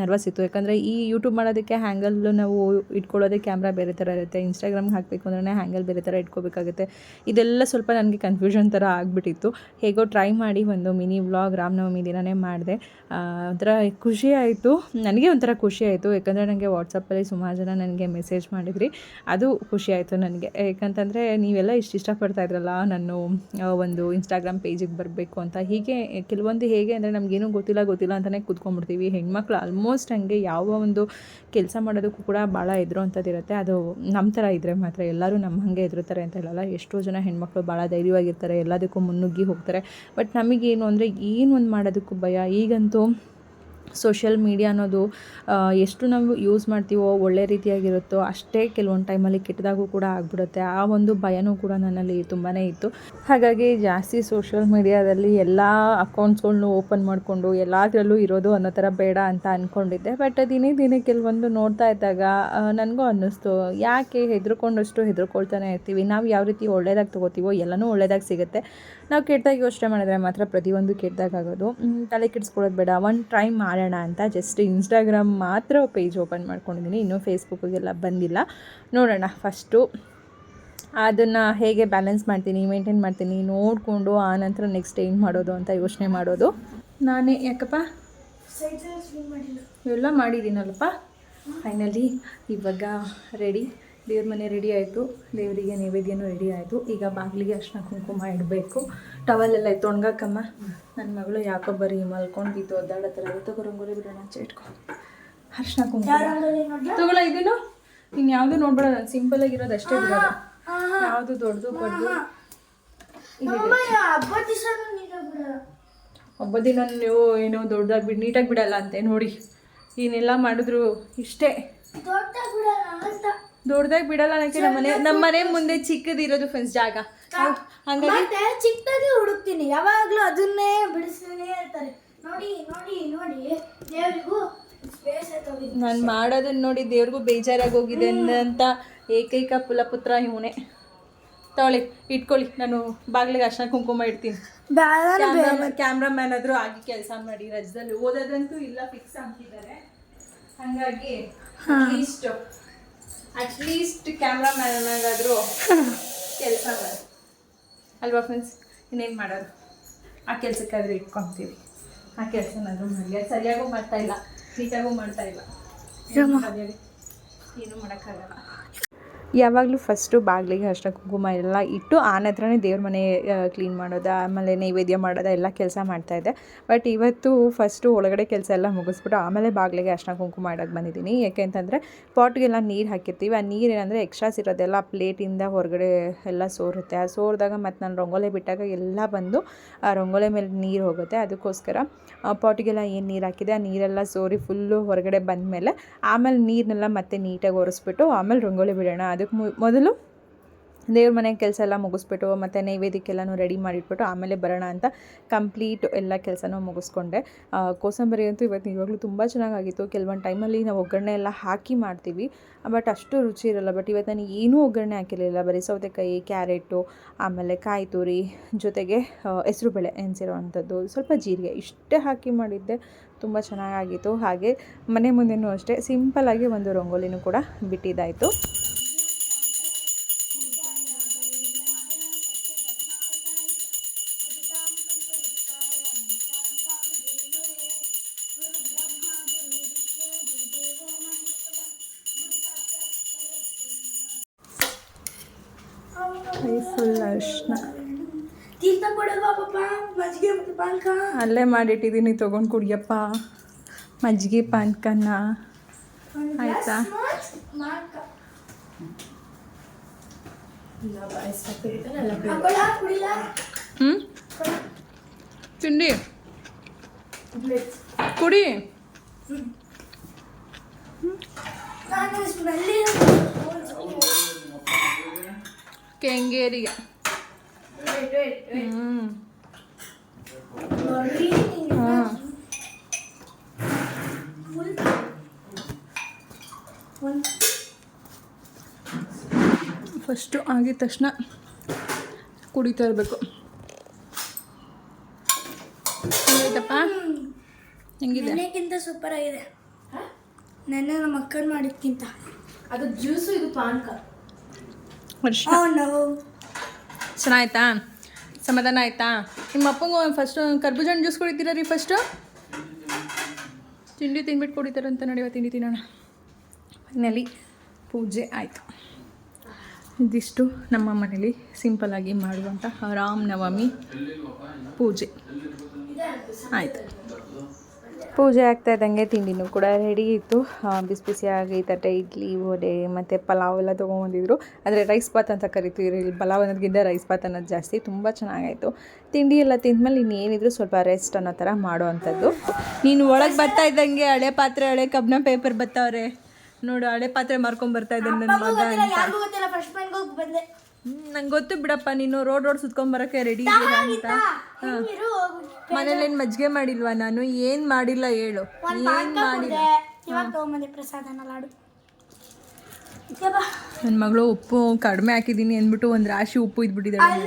ನರ್ವಸ್ ಇತ್ತು. ಯಾಕಂದರೆ ಈ ಯೂಟ್ಯೂಬ್ ಮಾಡೋದಕ್ಕೆ ಹ್ಯಾಂಗಲ್ಲು ನಾವು ಇಟ್ಕೊಳ್ಳೋದೇ ಕ್ಯಾಮ್ರಾ ಬೇರೆ ಥರ ಇರುತ್ತೆ. ಇನ್ಸ್ಟಾಗ್ರಾಮ್ಗೆ ಹಾಕಬೇಕು ಅಂದ್ರೆ ಹ್ಯಾಂಗಲ್ ಬೇರೆ ಥರ ಇಟ್ಕೋಬೇಕಾಗುತ್ತೆ. ಇದೆಲ್ಲ ಸ್ವಲ್ಪ ನನಗೆ ಕನ್ಫ್ಯೂಷನ್ ಥರ ಆಗಿಬಿಟ್ಟಿತ್ತು. ಹೇಗೋ ಟ್ರೈ ಮಾಡಿ ಒಂದು ಮಿನಿ ವ್ಲಾಗ್ ರಾಮನವಮಿ ದಿನನೇ ಮಾಡಿದೆ. ಒಂಥರ ಖುಷಿ ಆಯಿತು. ನನಗೆ ಒಂಥರ ಖುಷಿ ಆಯಿತು. ಯಾಕಂದರೆ ನನಗೆ ವಾಟ್ಸಪ್ಪಲ್ಲಿ ಸುಮಾರು ಜನ ನನಗೆ ಮೆಸೇಜ್ ಮಾಡಿದ್ರಿ. ಅದು ಖುಷಿ ಆಯಿತು ನನಗೆ. ಯಾಕಂತಂದರೆ ನೀವೆಲ್ಲ ಇಷ್ಟು ಇಷ್ಟಪಡ್ತಾ ಇದ್ರಲ್ಲ ನಾನು ಒಂದು ಇನ್ಸ್ಟಾಗ್ರಾಮ್ ಪೇಜಿಗೆ ಬರಬೇಕು ಅಂತ. ಹೀಗೆ ಕೆಲವೊಂದು ಹೇಗೆ ಅಂದರೆ ನಮಗೇನು ಗೊತ್ತಿಲ್ಲ ಗೊತ್ತಿಲ್ಲ ಅಂತಲೇ ಕೂತ್ಕೊಂಡ್ಬಿಡ್ತೀವಿ. ಹೆಣ್ಮಕ್ಳು ಆಲ್ಮೋಸ್ಟ್ ಹಂಗೆ ಯಾವ ಒಂದು ಕೆಲಸ ಮಾಡೋದಕ್ಕೂ ಕೂಡ ಭಾಳ ಎದುರುವಂಥದ್ದಿರುತ್ತೆ. ಅದು ನಮ್ಮ ಥರ ಇದ್ದರೆ ಮಾತ್ರ ಎಲ್ಲರೂ ನಮ್ಮ ಹಾಗೆ ಎದುರುತ್ತಾರೆ ಅಂತ ಹೇಳಲ್ಲ. ಎಷ್ಟೋ ಜನ ಹೆಣ್ಮಕ್ಳು ಭಾಳ ಧೈರ್ಯವಾಗಿರ್ತಾರೆ ಎಲ್ಲದಕ್ಕೂ ಮುನ್ನುಗ್ಗಿ ಹೋಗ್ತಾರೆ. ಬಟ್ ನಮಗೇನು ಅಂದರೆ ಏನು ಒಂದು ಮಾಡೋದಕ್ಕೂ ಭಯ. ಈಗಂತೂ ಸೋಷಿಯಲ್ ಮೀಡಿಯಾ ಅನ್ನೋದು ಎಷ್ಟು ನಾವು ಯೂಸ್ ಮಾಡ್ತೀವೋ, ಒಳ್ಳೆ ರೀತಿಯಾಗಿರುತ್ತೋ, ಅಷ್ಟೇ ಕೆಲವೊಂದು ಟೈಮಲ್ಲಿ ಕೆಟ್ಟದಾಗೂ ಕೂಡ ಆಗ್ಬಿಡುತ್ತೆ. ಆ ಒಂದು ಭಯನೂ ಕೂಡ ನನ್ನಲ್ಲಿ ತುಂಬಾ ಇತ್ತು. ಹಾಗಾಗಿ ಜಾಸ್ತಿ ಸೋಷಿಯಲ್ ಮೀಡಿಯಾದಲ್ಲಿ ಎಲ್ಲ ಅಕೌಂಟ್ಸ್ಗಳ್ನು ಓಪನ್ ಮಾಡಿಕೊಂಡು, ಎಲ್ಲದರಲ್ಲೂ ಇರೋದು ಅನ್ನೋ ಥರ ಬೇಡ ಅಂತ ಅಂದ್ಕೊಂಡಿದ್ದೆ ಬಟ್ ದಿನೇ ದಿನೇ ಕೆಲವೊಂದು ನೋಡ್ತಾ ಇದ್ದಾಗ ನನಗೂ ಅನ್ನಿಸ್ತು. ಯಾಕೆ ಹೆದರ್ಕೊಂಡಷ್ಟು ಹೆದರ್ಕೊಳ್ತಾನೆ ಇರ್ತೀವಿ? ನಾವು ಯಾವ ರೀತಿ ಒಳ್ಳೇದಾಗಿ ತೊಗೋತೀವೋ, ಎಲ್ಲನೂ ಒಳ್ಳೇದಾಗಿ ಸಿಗುತ್ತೆ. ನಾವು ಕೆಟ್ಟದಾಗಿ ಯೋಚನೆ ಮಾಡಿದ್ರೆ ಮಾತ್ರ ಪ್ರತಿಯೊಂದು ಕೆಟ್ಟದಾಗೋದು ತಲೆ ಕೆಡಿಸ್ಕೊಳ್ಳೋದು ಬೇಡ. ಒಂದು ಟ್ರೈ ಮಾಡೋಣ ಅಂತ ಜಸ್ಟ್ ಇನ್ಸ್ಟಾಗ್ರಾಮ್ ಮಾತ್ರ ಪೇಜ್ ಓಪನ್ ಮಾಡ್ಕೊಂಡಿದ್ದೀನಿ ಇನ್ನೂ ಫೇಸ್ಬುಕ್ಕಿಗೆಲ್ಲ ಬಂದಿಲ್ಲ. ನೋಡೋಣ ಫಸ್ಟು ಅದನ್ನು ಹೇಗೆ ಬ್ಯಾಲೆನ್ಸ್ ಮಾಡ್ತೀನಿ ಮೇಂಟೈನ್ ಮಾಡ್ತೀನಿ, ನೋಡಿಕೊಂಡು ಆ ನಂತರ ನೆಕ್ಸ್ಟ್ ಏನು ಮಾಡೋದು ಅಂತ ಯೋಚನೆ ಮಾಡೋದು. ನಾನೇ ಯಾಕಪ್ಪ? ಎಲ್ಲ ಮಾಡಿದ್ದೀನಲ್ಲಪ್ಪ ಫೈನಲಿ ಇವಾಗ ರೆಡಿ ದೇವ್ರ ಮನೆ ರೆಡಿ ಆಯಿತು. ದೇವರಿಗೆ ನೈವೇದ್ಯನೂ ರೆಡಿ ಆಯಿತು. ಈಗ ಬಾಗಿಲಿಗೆ ಅರ್ಶಿನ ಕುಂಕುಮ ಇಡಬೇಕು. ಟವಲೆಲ್ಲ ಇತ್ತು. ಒಣಗಾಕಮ್ಮ. ನನ್ನ ಮಗಳು ಯಾಕೋ ಬರೀ ಮಲ್ಕೊಂಡಿತ್ತು ಒದ್ದಾಡತ್ತರ ತಗೋ ರಂಗೋಲಿ ಬಿಡೋಣ. ಇಟ್ಕೊ. ಅರ್ಶಿನ ಕುಂಕುಮ? ತಗೊಳ ಇದನ್ನು? ನೀನು ಯಾವುದು ನೋಡ್ಬೇಡ. ನಾನು ಸಿಂಪಲ್ ಆಗಿರೋದು ಅಷ್ಟೇ ಬಿಡೋದು ಯಾವುದು ದೊಡ್ಡದು ಕೊಡ್ದು ಒಬ್ಬ ದಿನ ನೀವು ಏನೋ ದೊಡ್ಡದಾಗಿ ಬಿಡಿ ನೀಟಾಗಿ ಬಿಡಲ್ಲ ಅಂತೆ. ನೋಡಿ. ಏನೆಲ್ಲ ಮಾಡಿದ್ರು ಇಷ್ಟೇ. ದೊಡ್ಡದಾಗಿ ಬಿಡಲ್ಲ ನನಗೆ ದೊಡ್ಡದಾಗಿ ಬಿಡಲ್ಲ ಅನ್ನಕ್ಕೆ ನಮ್ಮ ಮನೆ ನಮ್ಮ ಮನೆ ಮುಂದೆ ಚಿಕ್ಕದಿರೋದು ಫ್ರೆಂಡ್ಸ್ ಜಾಗ. ಹಂಗಾಗಿ ಮತ್ತೆ ಚಿಕ್ಕದಾಗಿ ಹುಡುಕ್ತೀನಿ. ಯಾವಾಗಲೂ ಅದನ್ನೇ ಬಿಡಿಸ್ತಾನೆ ಇರ್ತಾರೆ. ನೋಡಿ ನೋಡಿ ನೋಡಿ. ದೇವರಿಗೂ ನಾನು ಮಾಡೋದನ್ನ ನೋಡಿ ದೇವ್ರಿಗೂ ಬೇಜಾರಾಗಿ ಹೋಗಿದೆ ಅಂತ ಏಕೈಕ ಕುಲಪುತ್ರ ಇವನೇ. ತಗೊಳ್ಳಿ ಇಟ್ಕೊಳ್ಳಿ. ನಾನು ಬಾಗಿಲಿಗೆ ಅರ್ಶನ ಕುಂಕುಮ ಇಡ್ತೀನಿ. ಕ್ಯಾಮ್ರಾ ಕ್ಯಾಮ್ರಾಮ್ಯಾನ್ ಆದರೂ ಆಗಿ ಕೆಲಸ ಮಾಡಿ. ರಜದಲ್ಲಿ ಓದೋದಂತೂ ಇಲ್ಲ ಫಿಕ್ಸ್ ಅಂತಿದ್ದಾರೆ ಹಾಗಾಗಿ ಅಟ್ಲೀಸ್ಟ್ ಅಟ್ಲೀಸ್ಟ್ ಕ್ಯಾಮ್ರಾಮ್ಯಾನ್ ಆಗಾದರೂ ಕೆಲಸ ಮಾಡಿ. ಅಲ್ವಾ ಫ್ರೆಂಡ್ಸ್ ಇನ್ನೇನು ಮಾಡೋದು? ಆ ಕೆಲಸಕ್ಕಾದ್ರೂ ಇಟ್ಕೊತೀವಿ. ಆ ಕೆಲಸನಾದ್ರೂ ಮಾಡಿ. ಅದು ಸರಿಯಾಗೂ ಮಾಡ್ತಾ ಇಲ್ಲ. ನೀಟಾಗೂ ಮಾಡ್ತಾ ಇಲ್ಲ. ಏನು ಮಾಡೋಕ್ಕಾಗಲ್ಲ. ಯಾವಾಗಲೂ ಫಸ್ಟು ಬಾಗಿಲಿಗೆ ಅರ್ಶಿನ ಕುಂಕುಮ ಎಲ್ಲ ಇಟ್ಟು ಆನಂತರನೇ ದೇವ್ರ ಮನೆ ಕ್ಲೀನ್ ಮಾಡೋದು, ಆಮೇಲೆ ನೈವೇದ್ಯ ಮಾಡೋದು, ಎಲ್ಲ ಕೆಲಸ ಮಾಡ್ತಾಯಿದ್ದೆ ಬಟ್ ಇವತ್ತು ಫಸ್ಟು ಒಳಗಡೆ ಕೆಲಸ ಎಲ್ಲ ಮುಗಿಸ್ಬಿಟ್ಟು ಆಮೇಲೆ ಬಾಗಿಲಿಗೆ ಅರ್ಶಿನ ಕುಂಕುಮ ಇಡೋಕ್ಕೆ ಬಂದಿದ್ದೀನಿ. ಯಾಕೆ ಅಂತಂದರೆ ಪಾಟ್ಗೆಲ್ಲ ನೀರು ಹಾಕಿರ್ತೀವಿ. ಆ ನೀರು ಏನಂದರೆ ಎಕ್ಸ್ಟ್ರಾಸ್ ಇರೋದೆಲ್ಲ ಪ್ಲೇಟಿಂದ ಹೊರಗಡೆ ಎಲ್ಲ ಸೋರುತ್ತೆ. ಆ ಸೋರಿದಾಗ ಮತ್ತು ನಾನು ರಂಗೋಲೆ ಬಿಟ್ಟಾಗ ಎಲ್ಲ ಬಂದು ಆ ರಂಗೋಲೆ ಮೇಲೆ ನೀರು ಹೋಗುತ್ತೆ. ಅದಕ್ಕೋಸ್ಕರ ಪಾಟಿಗೆಲ್ಲ ಏನು ನೀರು ಹಾಕಿದೆ, ಆ ನೀರೆಲ್ಲ ಸೋರಿ ಫುಲ್ಲು ಹೊರಗಡೆ ಬಂದಮೇಲೆ ಆಮೇಲೆ ನೀರನ್ನೆಲ್ಲ ಮತ್ತೆ ನೀಟಾಗಿ ಒರೆಸ್ಬಿಟ್ಟು ಆಮೇಲೆ ರಂಗೋಲಿ ಬಿಡೋಣ. ಅದಕ್ಕೆ ಮೊದಲು ದೇವ್ರ ಮನೆ ಕೆಲಸ ಎಲ್ಲ ಮುಗಿಸ್ಬಿಟ್ಟು ಮತ್ತು ನೈವೇದ್ಯಕ್ಕೆಲ್ಲನೂ ರೆಡಿ ಮಾಡಿಟ್ಬಿಟ್ಟು ಆಮೇಲೆ ಬರೋಣ ಅಂತ ಕಂಪ್ಲೀಟ್ ಎಲ್ಲ ಕೆಲಸನೂ ಮುಗಿಸ್ಕೊಂಡೆ. ಕೋಸಂಬರಿ ಅಂತೂ ಇವತ್ತು ಇವಾಗಲೂ ತುಂಬ ಚೆನ್ನಾಗಾಗಿತ್ತು. ಕೆಲವೊಂದು ಟೈಮಲ್ಲಿ ನಾವು ಒಗ್ಗರಣೆ ಎಲ್ಲ ಹಾಕಿ ಮಾಡ್ತೀವಿ. ಬಟ್ ಅಷ್ಟು ರುಚಿ ಇರಲ್ಲ. ಬಟ್ ಇವತ್ತು ನಾನು ಏನೂ ಒಗ್ಗರಣೆ ಹಾಕಿರಲಿಲ್ಲ. ಬರೀ ಸೌತೆಕಾಯಿ, ಕ್ಯಾರೆಟು, ಆಮೇಲೆ ಕಾಯಿ ತುರಿ ಜೊತೆಗೆ ಹೆಸರುಬೇಳೆ ನೆನೆಸಿರೋ ಅಂಥದ್ದು ಸ್ವಲ್ಪ ಜೀರಿಗೆ ಇಷ್ಟೇ ಹಾಕಿ ಮಾಡಿದ್ದೆ. ತುಂಬ ಚೆನ್ನಾಗಾಗಿತ್ತು. ಹಾಗೆ ಮನೆ ಮುಂದೆನೂ ಅಷ್ಟೇ ಸಿಂಪಲ್ಲಾಗಿ ಒಂದು ರಂಗೋಲಿನೂ ಕೂಡ ಬಿಟ್ಟಿದ್ದಾಯಿತು. ಅಲ್ಲೇ ಮಾಡಿಟ್ಟಿದ್ದೀನಿ ತೊಗೊಂಡು ಕುಡಿಯಪ್ಪ. ಮಜ್ಜಿಗೆ ಪಾನ್ಕನ್ನ. ಆಯ್ತಾ? ಹ್ಞೂ ತಿಂಡಿ ಕುಡಿ. ಕೆಂಗೇರಿಗೆ. ಹ್ಞೂ ಫಸ್ಟು ಆಗಿದ ತಕ್ಷಣ ಕುಡಿತಾ ಇರಬೇಕು. ಆಯ್ತಪ್ಪ? ಹೆಂಗಿದೆ? ನೆನೆಗಿಂತ ಸೂಪರ್ ಆಗಿದೆ. ನೆನ್ನೆ ನಮ್ಮ ಅಕ್ಕನ ಮಾಡಿದ್ಕಿಂತ. ಅದು ಜ್ಯೂಸು ಇದು ಪಾನಕ. ನಾವು ಚೆನ್ನಾಯ್ತಾ? ಸಮಾಧಾನ ಆಯ್ತಾ? ನಿಮ್ಮ ಅಪ್ಪಂಗೂ ಫಸ್ಟ್ ಕರ್ಬೂಜ ಹಣ್ಣು ಜ್ಯೂಸ್ ಕುಡಿತೀರಾ ರೀ ಫಸ್ಟು ತಿಂಡಿ ತಿನ್ಬಿಟ್ಟು ಕುಡಿತಾರಂತ ನಡೆಯುವ ತಿಂಡಿ ತಿನ್ನೋಣ ಫೈನಲಿ ಪೂಜೆ ಆಯಿತು. ಇದಿಷ್ಟು ನಮ್ಮ ಮನೇಲಿ ಸಿಂಪಲ್ಲಾಗಿ ಮಾಡುವಂಥ ರಾಮನವಮಿ ಪೂಜೆ. ಆಯಿತು. ಪೂಜೆ ಆಗ್ತಾ ಇದ್ದಂಗೆ ತಿಂಡಿನೂ ಕೂಡ ರೆಡಿ ಇತ್ತು. ಬಿಸಿ ಬಿಸಿಯಾಗಿ ತಟ್ಟೆ, ಇಡ್ಲಿ, ವಡೆ, ಮತ್ತು ಪಲಾವ್ ಎಲ್ಲ ತೊಗೊಂಬಂದಿದ್ರು ಅಂದರೆ ರೈಸ್ ಬಾತ್ ಅಂತ ಕರಿತೀವಿ ಇಲ್ಲಿ ಪಲಾವ್ ಅನ್ನೋದಕ್ಕಿಂತ ರೈಸ್ ಬಾತ್ ಅನ್ನೋದು ಜಾಸ್ತಿ. ತುಂಬ ಚೆನ್ನಾಗಾಯಿತು. ತಿಂಡಿ ಎಲ್ಲ ತಿಂದ್ಮೇಲೆ ಇನ್ನೇನಿದ್ರು ಸ್ವಲ್ಪ ರೆಸ್ಟ್ ಅನ್ನೋ ಥರ ಮಾಡೋ ಅಂಥದ್ದು. ನೀನು ಒಳಗೆ ಬರ್ತಾ ಇದ್ದಂಗೆ ಹಳೆ ಪಾತ್ರೆ, ಹಳೆ ಕಬ್ಬಿಣ ಪೇಪರ್ ಬರ್ತಾವ್ರೆ ನೋಡು, ಹಳೆ ಪಾತ್ರೆ ಮಾರ್ಕೊಂಡ್ ಬರ್ತಾ ಇದ್ದಾನೆ ನನ್ನ ಮಗ ಅಂತ. ನಂಗೆ ಗೊತ್ತು ಬಿಡಪ್ಪ ನೀನು ರೋಡ್ ರೋಡ್ ಸುತ್ಕೊಂಬರಕ್ಕೆ ರೆಡಿ ಇದ್ದೀರಾ ಅಂತ? ಮನೇಲೇನು ಮಜ್ಜಿಗೆ ಮಾಡಿಲ್ವಾ ನಾನು? ಏನು ಮಾಡಿಲ್ಲ ಹೇಳು. ಏನು ಮಾಡಿಲ್ಲ? ನನ್ನ ಮಗಳು ಉಪ್ಪು ಕಡಿಮೆ ಹಾಕಿದ್ದೀನಿ ಅಂದ್ಬಿಟ್ಟು ಒಂದು ರಾಶಿ ಉಪ್ಪು ಇದ್ಬಿಟ್ಟಿದ್ದಾಳೆ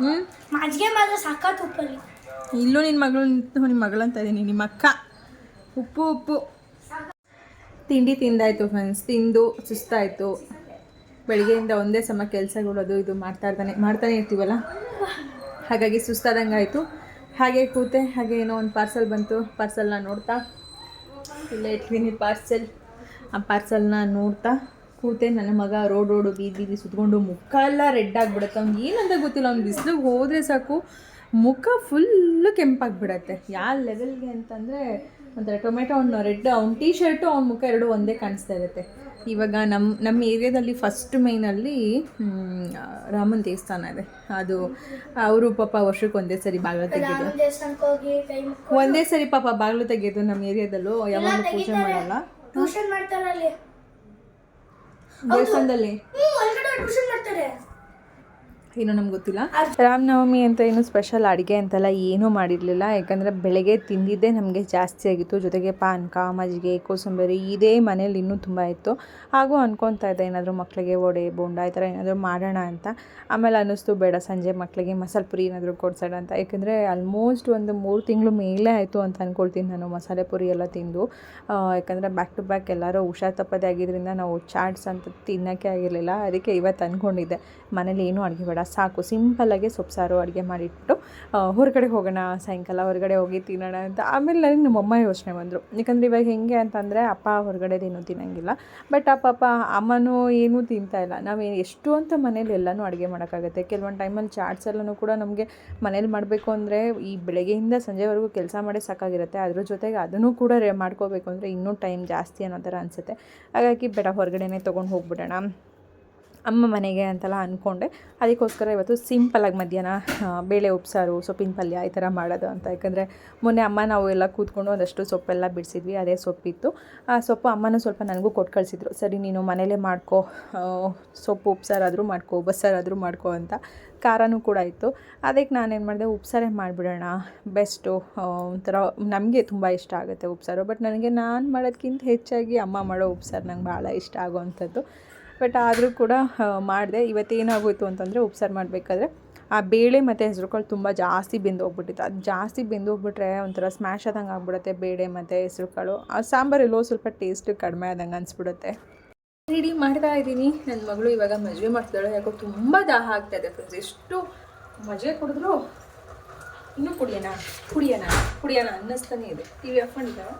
ಹ್ಞೂ ಮಜ್ಜಿಗೆ ಮಾತ್ರ ಸಖತ್ ಉಪ್ಪಲ್ಲಿ. ಇಲ್ಲೂ ನಿನ್ನ ಮಗಳು ನಿಮ್ಮ ಮಗಳಂತ ಇದ್ದೀನಿ ನಿಮ್ಮ ಅಕ್ಕ. ಉಪ್ಪು ಉಪ್ಪು. ತಿಂಡಿ ತಿಂದಾಯಿತು ಫ್ರೆಂಡ್ಸ್ ತಿಂದು, ಸುಸ್ತಾಯಿತು. ಬೆಳಗ್ಗೆಯಿಂದ ಒಂದೇ ಸಮ ಕೆಲಸಗಳು ಅದು ಇದು ಮಾಡ್ತಾ ಇರ್ತಾನೆ, ಮಾಡ್ತಾನೆ ಇರ್ತೀವಲ್ಲ? ಹಾಗಾಗಿ ಸುಸ್ತಾದಂಗೆ ಆಯಿತು ಹಾಗೆ ಕೂತೆ, ಹಾಗೆ ಏನೋ ಒಂದು ಪಾರ್ಸಲ್ ಬಂತು. ಪಾರ್ಸಲ್ನ ನೋಡ್ತಾ, ಇಲ್ಲೇ ಇಟ್ತೀನಿ ಪಾರ್ಸೆಲ್ ಆ ಪಾರ್ಸಲ್ನ ನೋಡ್ತಾ ಕೂತೆ, ನನ್ನ ಮಗ ರೋಡ್ ರೋಡು ಬೀದಿ ಬೀದಿ ಸುತ್ಕೊಂಡು ಮುಖ ಎಲ್ಲ ರೆಡ್ ಆಗಿಬಿಡುತ್ತೆ. ಅವ್ನಿಗೆ ಏನಂತ ಗೊತ್ತಿಲ್ಲ, ಅವ್ನು ಬಿಸಿಲಿಗೆ ಹೋದರೆ ಸಾಕು. ಮುಖ ಫುಲ್ಲು ಕೆಂಪಾಗಿಬಿಡತ್ತೆ. ಯಾವ ಲೆವೆಲ್ಗೆ ಅಂತಂದರೆ ಒಂಥರ ಟೊಮೆಟೊ ಅವ್ನು ರೆಡ್ ಅವ್ನ ಟೀ ಶರ್ಟು ಅವ್ನ ಮುಖ ಎರಡು ಒಂದೇ ಕಾಣಿಸ್ತಾ ಇರುತ್ತೆ. ಇವಾಗ ನಮ್ಮ ನಮ್ಮ ಏರಿಯಾದಲ್ಲಿ ಫಸ್ಟ್ ಮೇನಲ್ಲಿ ರಾಮನ ದೇವಸ್ಥಾನ ಇದೆ. ಅದು ಅವರು ಪಾಪ ವರ್ಷಕ್ಕೆ ಒಂದೇ ಸರಿ ಬಾಗಿಲು ತೆಗೆಯೋದು ಒಂದೇ ಸರಿ ಪಾಪ ಬಾಗಿಲು ತೆಗೆಯೋದು ನಮ್ಮ ಏರಿಯಾದಲ್ಲೂ ಯಾವಾಗಲೂ ಪೂಜೆ ಮಾಡಲ್ಲ. ದೇವಸ್ಥಾನದಲ್ಲಿ ಹ್ಞೂ ಒಳಗಡೆ ಟ್ಯೂಷನ್ ಮಾಡ್ತಾರೆ ಏನೋ ನಮ್ಗೆ ಗೊತ್ತಿಲ್ಲ. ರಾಮನವಮಿ ಅಂತ ಏನು ಸ್ಪೆಷಲ್ ಅಡುಗೆ ಅಂತೆಲ್ಲ ಏನೂ ಮಾಡಿರಲಿಲ್ಲ. ಯಾಕಂದರೆ ಬೆಳಗ್ಗೆ ತಿಂದಿದ್ದೇ ನಮಗೆ ಜಾಸ್ತಿ ಆಗಿತ್ತು. ಜೊತೆಗೆ ಪಾನಕ ಮಜ್ಜಿಗೆ, ಕೋಸಂಬರಿ ಇದೇ ಮನೇಲಿ ಇನ್ನೂ ತುಂಬ ಇತ್ತು. ಹಾಗೂ ಅನ್ಕೊತಾ ಇದ್ದೆ ಏನಾದರೂ ಮಕ್ಕಳಿಗೆ ವಡೆ, ಬೋಂಡ ಈ ಥರ ಏನಾದರೂ ಮಾಡೋಣ ಅಂತ. ಆಮೇಲೆ ಅನ್ನಿಸ್ತು, ಬೇಡ, ಸಂಜೆ ಮಕ್ಕಳಿಗೆ ಮಸಾಲೆ ಪುರಿ ಏನಾದರೂ ಕೊಡ್ಸೋಣ ಅಂತ. ಯಾಕಂದರೆ ಆಲ್ಮೋಸ್ಟ್ ಒಂದು ಮೂರು ತಿಂಗಳು ಮೇಲೆ ಆಯಿತು ಅಂತ ಅಂದ್ಕೊಳ್ತೀನಿ ನಾನು. ಮಸಾಲೆ ಪುರಿ ಎಲ್ಲ ತಿಂದು. ಯಾಕಂದರೆ ಬ್ಯಾಕ್ ಟು ಬ್ಯಾಕ್ ಎಲ್ಲರೂ ಹುಷಾರ್ ತಪ್ಪದೇ ಆಗಿದ್ದರಿಂದ ನಾವು ಚಾಟ್ಸ್ ಅಂತ ತಿನ್ನೋಕ್ಕೆ ಆಗಿರಲಿಲ್ಲ. ಅದಕ್ಕೆ ಇವತ್ತು ಅಂದ್ಕೊಂಡಿದ್ದೆ ಮನೇಲಿ ಏನೂ ಅಡುಗೆ ಬೇಡ. ಸಾಕು ಸಿಂಪಲ್ಲಾಗಿ ಸೊಪ್ಪು, ಸಾರು ಅಡುಗೆ ಮಾಡಿಟ್ಬಿಟ್ಟು ಹೊರಗಡೆ ಹೋಗೋಣ, ಸಾಯಂಕಾಲ ಹೊರಗಡೆ ಹೋಗಿ ತಿನ್ನೋಣ ಅಂತ. ಆಮೇಲೆ ನನಗೆ ನಮ್ಮಮ್ಮ ಯೋಚನೆ ಬಂದರು. ಯಾಕಂದರೆ ಇವಾಗ ಹೆಂಗೆ ಅಂತಂದರೆ ಅಪ್ಪ ಹೊರಗಡೆದೇನು ತಿನ್ನಂಗಿಲ್ಲ. ಬಟ್ ಆ ಪಾಪ ಅಮ್ಮನೂ ಏನೂ ತಿಂತಾ ಇಲ್ಲ. ನಾವು ಎಷ್ಟು ಅಂತ ಮನೇಲಿ ಎಲ್ಲನೂ ಅಡುಗೆ ಮಾಡೋಕ್ಕಾಗುತ್ತೆ. ಕೆಲವೊಂದು ಟೈಮಲ್ಲಿ ಚಾಟ್ಸ್ ಎಲ್ಲನೂ ಕೂಡ ನಮಗೆ ಮನೇಲಿ ಮಾಡಬೇಕು ಅಂದರೆ ಈ ಬೆಳಗ್ಗೆಯಿಂದ ಸಂಜೆವರೆಗೂ ಕೆಲಸ ಮಾಡಿ ಸಾಕಾಗಿರುತ್ತೆ. ಅದ್ರ ಜೊತೆಗೆ ಅದನ್ನು ಕೂಡ ರೆ ಮಾಡ್ಕೋಬೇಕು ಅಂದರೆ ಇನ್ನೂ ಟೈಮ್ ಜಾಸ್ತಿ ಅನ್ನೋ ಥರ ಅನಿಸುತ್ತೆ. ಹಾಗಾಗಿ ಬೇಡ, ಹೊರಗಡೆನೇ ತೊಗೊಂಡು ಹೋಗ್ಬಿಡೋಣ. ಅಮ್ಮ ಮನೆಗೆ ಅಂತೆಲ್ಲ ಅಂದ್ಕೊಂಡೆ ಅದಕ್ಕೋಸ್ಕರ ಇವತ್ತು ಸಿಂಪಲಾಗಿ ಮಧ್ಯಾಹ್ನ ಬೇಳೆ ಉಪ್ಸಾರು ಸೊಪ್ಪಿನ ಪಲ್ಯ ಈ ಥರ ಮಾಡೋದು ಅಂತ. ಯಾಕಂದರೆ ಮೊನ್ನೆ ಅಮ್ಮ ನಾವು ಎಲ್ಲ ಕೂತ್ಕೊಂಡು ಒಂದಷ್ಟು ಸೊಪ್ಪೆಲ್ಲ ಬಿಡಿಸಿದ್ವಿ, ಅದೇ ಸೊಪ್ಪಿತ್ತು. ಆ, ಸೊಪ್ಪು ಅಮ್ಮನೂ ಸ್ವಲ್ಪ ನನಗೂ ಕೊಟ್ಟು ಕಳಿಸಿದ್ರು. ಸರಿ, ನೀನು ಮನೇಲೇ ಮಾಡ್ಕೊ ಸೊಪ್ಪು ಉಪ್ಸಾರಾದರೂ ಮಾಡ್ಕೊ ಬಸ್ಸಾರಾದರೂ ಮಾಡ್ಕೋ ಅಂತ ಖಾರನೂ ಕೂಡ ಇತ್ತು. ಅದಕ್ಕೆ ನಾನೇನು ಮಾಡಿದೆ ಉಪ್ಸಾರೇ ಮಾಡಿಬಿಡೋಣ, ಬೆಸ್ಟು ಒಂಥರ ನಮಗೆ ತುಂಬ ಇಷ್ಟ ಆಗುತ್ತೆ ಉಪ್ಸಾರು ಬಟ್ ನನಗೆ ನಾನು ಮಾಡೋದಕ್ಕಿಂತ ಹೆಚ್ಚಾಗಿ ಅಮ್ಮ ಮಾಡೋ ಉಪ್ಸಾರು ನಂಗೆ ಭಾಳ ಇಷ್ಟ ಆಗೋವಂಥದ್ದು. ಬಟ್ ಆದರೂ ಕೂಡ ಮಾಡಿದೆ. ಇವತ್ತೇನಾಗೋಯ್ತು ಅಂತಂದರೆ ಉಪ್ಸಾರು ಮಾಡಬೇಕಾದ್ರೆ ಆ ಬೇಳೆ ಮತ್ತು ಹೆಸರುಕಾಳು ತುಂಬ ಜಾಸ್ತಿ ಬೆಂದು ಹೋಗ್ಬಿಟ್ಟಿತ್ತು. ಅದು ಜಾಸ್ತಿ ಬೆಂದು ಹೋಗ್ಬಿಟ್ರೆ ಒಂಥರ ಸ್ಮ್ಯಾಶ್ ಆದಂಗೆ ಆಗ್ಬಿಡುತ್ತೆ ಬೇಳೆ ಮತ್ತು ಹೆಸರುಕಾಳು. ಆ ಸಾಂಬಾರು ಎಲ್ಲೋ ಸ್ವಲ್ಪ ಟೇಸ್ಟ್ ಕಡಿಮೆ ಆದಂಗೆ ಅನಿಸ್ಬಿಡುತ್ತೆ. ರೆಡಿ ಮಾಡ್ತಾ ಇದ್ದೀನಿ. ನನ್ನ ಮಗಳು ಇವಾಗ ಮದುವೆ ಮಾಡ್ತಿದ್ದಾಳೆ. ಯಾಕೋ ತುಂಬ ದಾಹ ಆಗ್ತಾ ಇದೆ ಫ್ರೆಂಡ್ಸ್ ಎಷ್ಟು ಮದುವೆ ಕುಡಿದ್ರು ಇನ್ನೂ ಕುಡಿಯೋಣ ಕುಡಿಯೋಣ ಕುಡಿಯೋಣ ಅನ್ನಿಸ್ತಾನೆ ಇದೆ. ಟಿ ವಿ ಬರ್ತಾರೆ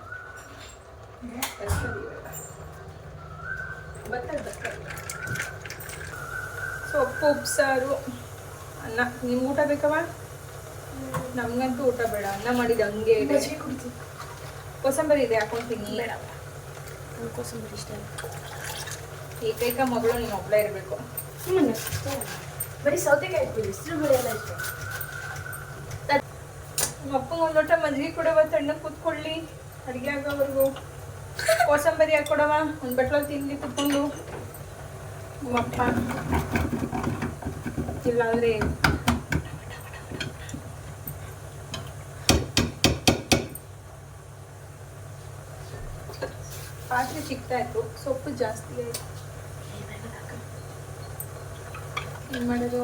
ಸೊಪ್ಪು ಉಪ್ಸಾರು ಅನ್ನ. ನಿಮ್ಗೆ ಊಟ ಬೇಕವ ನಮಗಂತೂ ಊಟ ಬೇಡ. ಅನ್ನ ಮಾಡಿದ ಹಂಗೆ ಇದೆ. ಕೋಸಂಬರಿ ಇದೆ ಹಾಕೊಂತೀನಿ ಕೋಸಂಬರಿ ಇಷ್ಟ ಏಕೈಕ ಮಗಳು ನೀನು ಒಬ್ಬಳೇ ಇರಬೇಕು. ಬರೀ ಸೌತೆಕಾಯಿ ಹೆಸರು ಬೇಳೆ ಎಲ್ಲ ಇಷ್ಟ. ನಮ್ಮ ಅಪ್ಪಂಗೆ ಒಂದು ಲೋಟ ಮಜ್ಜಿಗೆ ಕೊಡವ ತಣ್ಣಗೆ ಕೂತ್ಕೊಳ್ಳಿ. ಅಡುಗೆ ಆಗೋವರೆಗೂ. ಕೋಸಂಬರಿ ಹಾಕೊಡವ, ಒಂದು ಬಟ್ಲಲ್ಲಿ ತಿಂಡಿ ಕುತ್ಕೊಂಡು ನಮ್ಮಪ್ಪ ಇಲ್ಲಾಂದ್ರೆ ಪಾತ್ರೆ ಇತ್ತು, ಸೊಪ್ಪು ಜಾಸ್ತಿ ಆಯ್ತು. ಏನು ಮಾಡೋದು?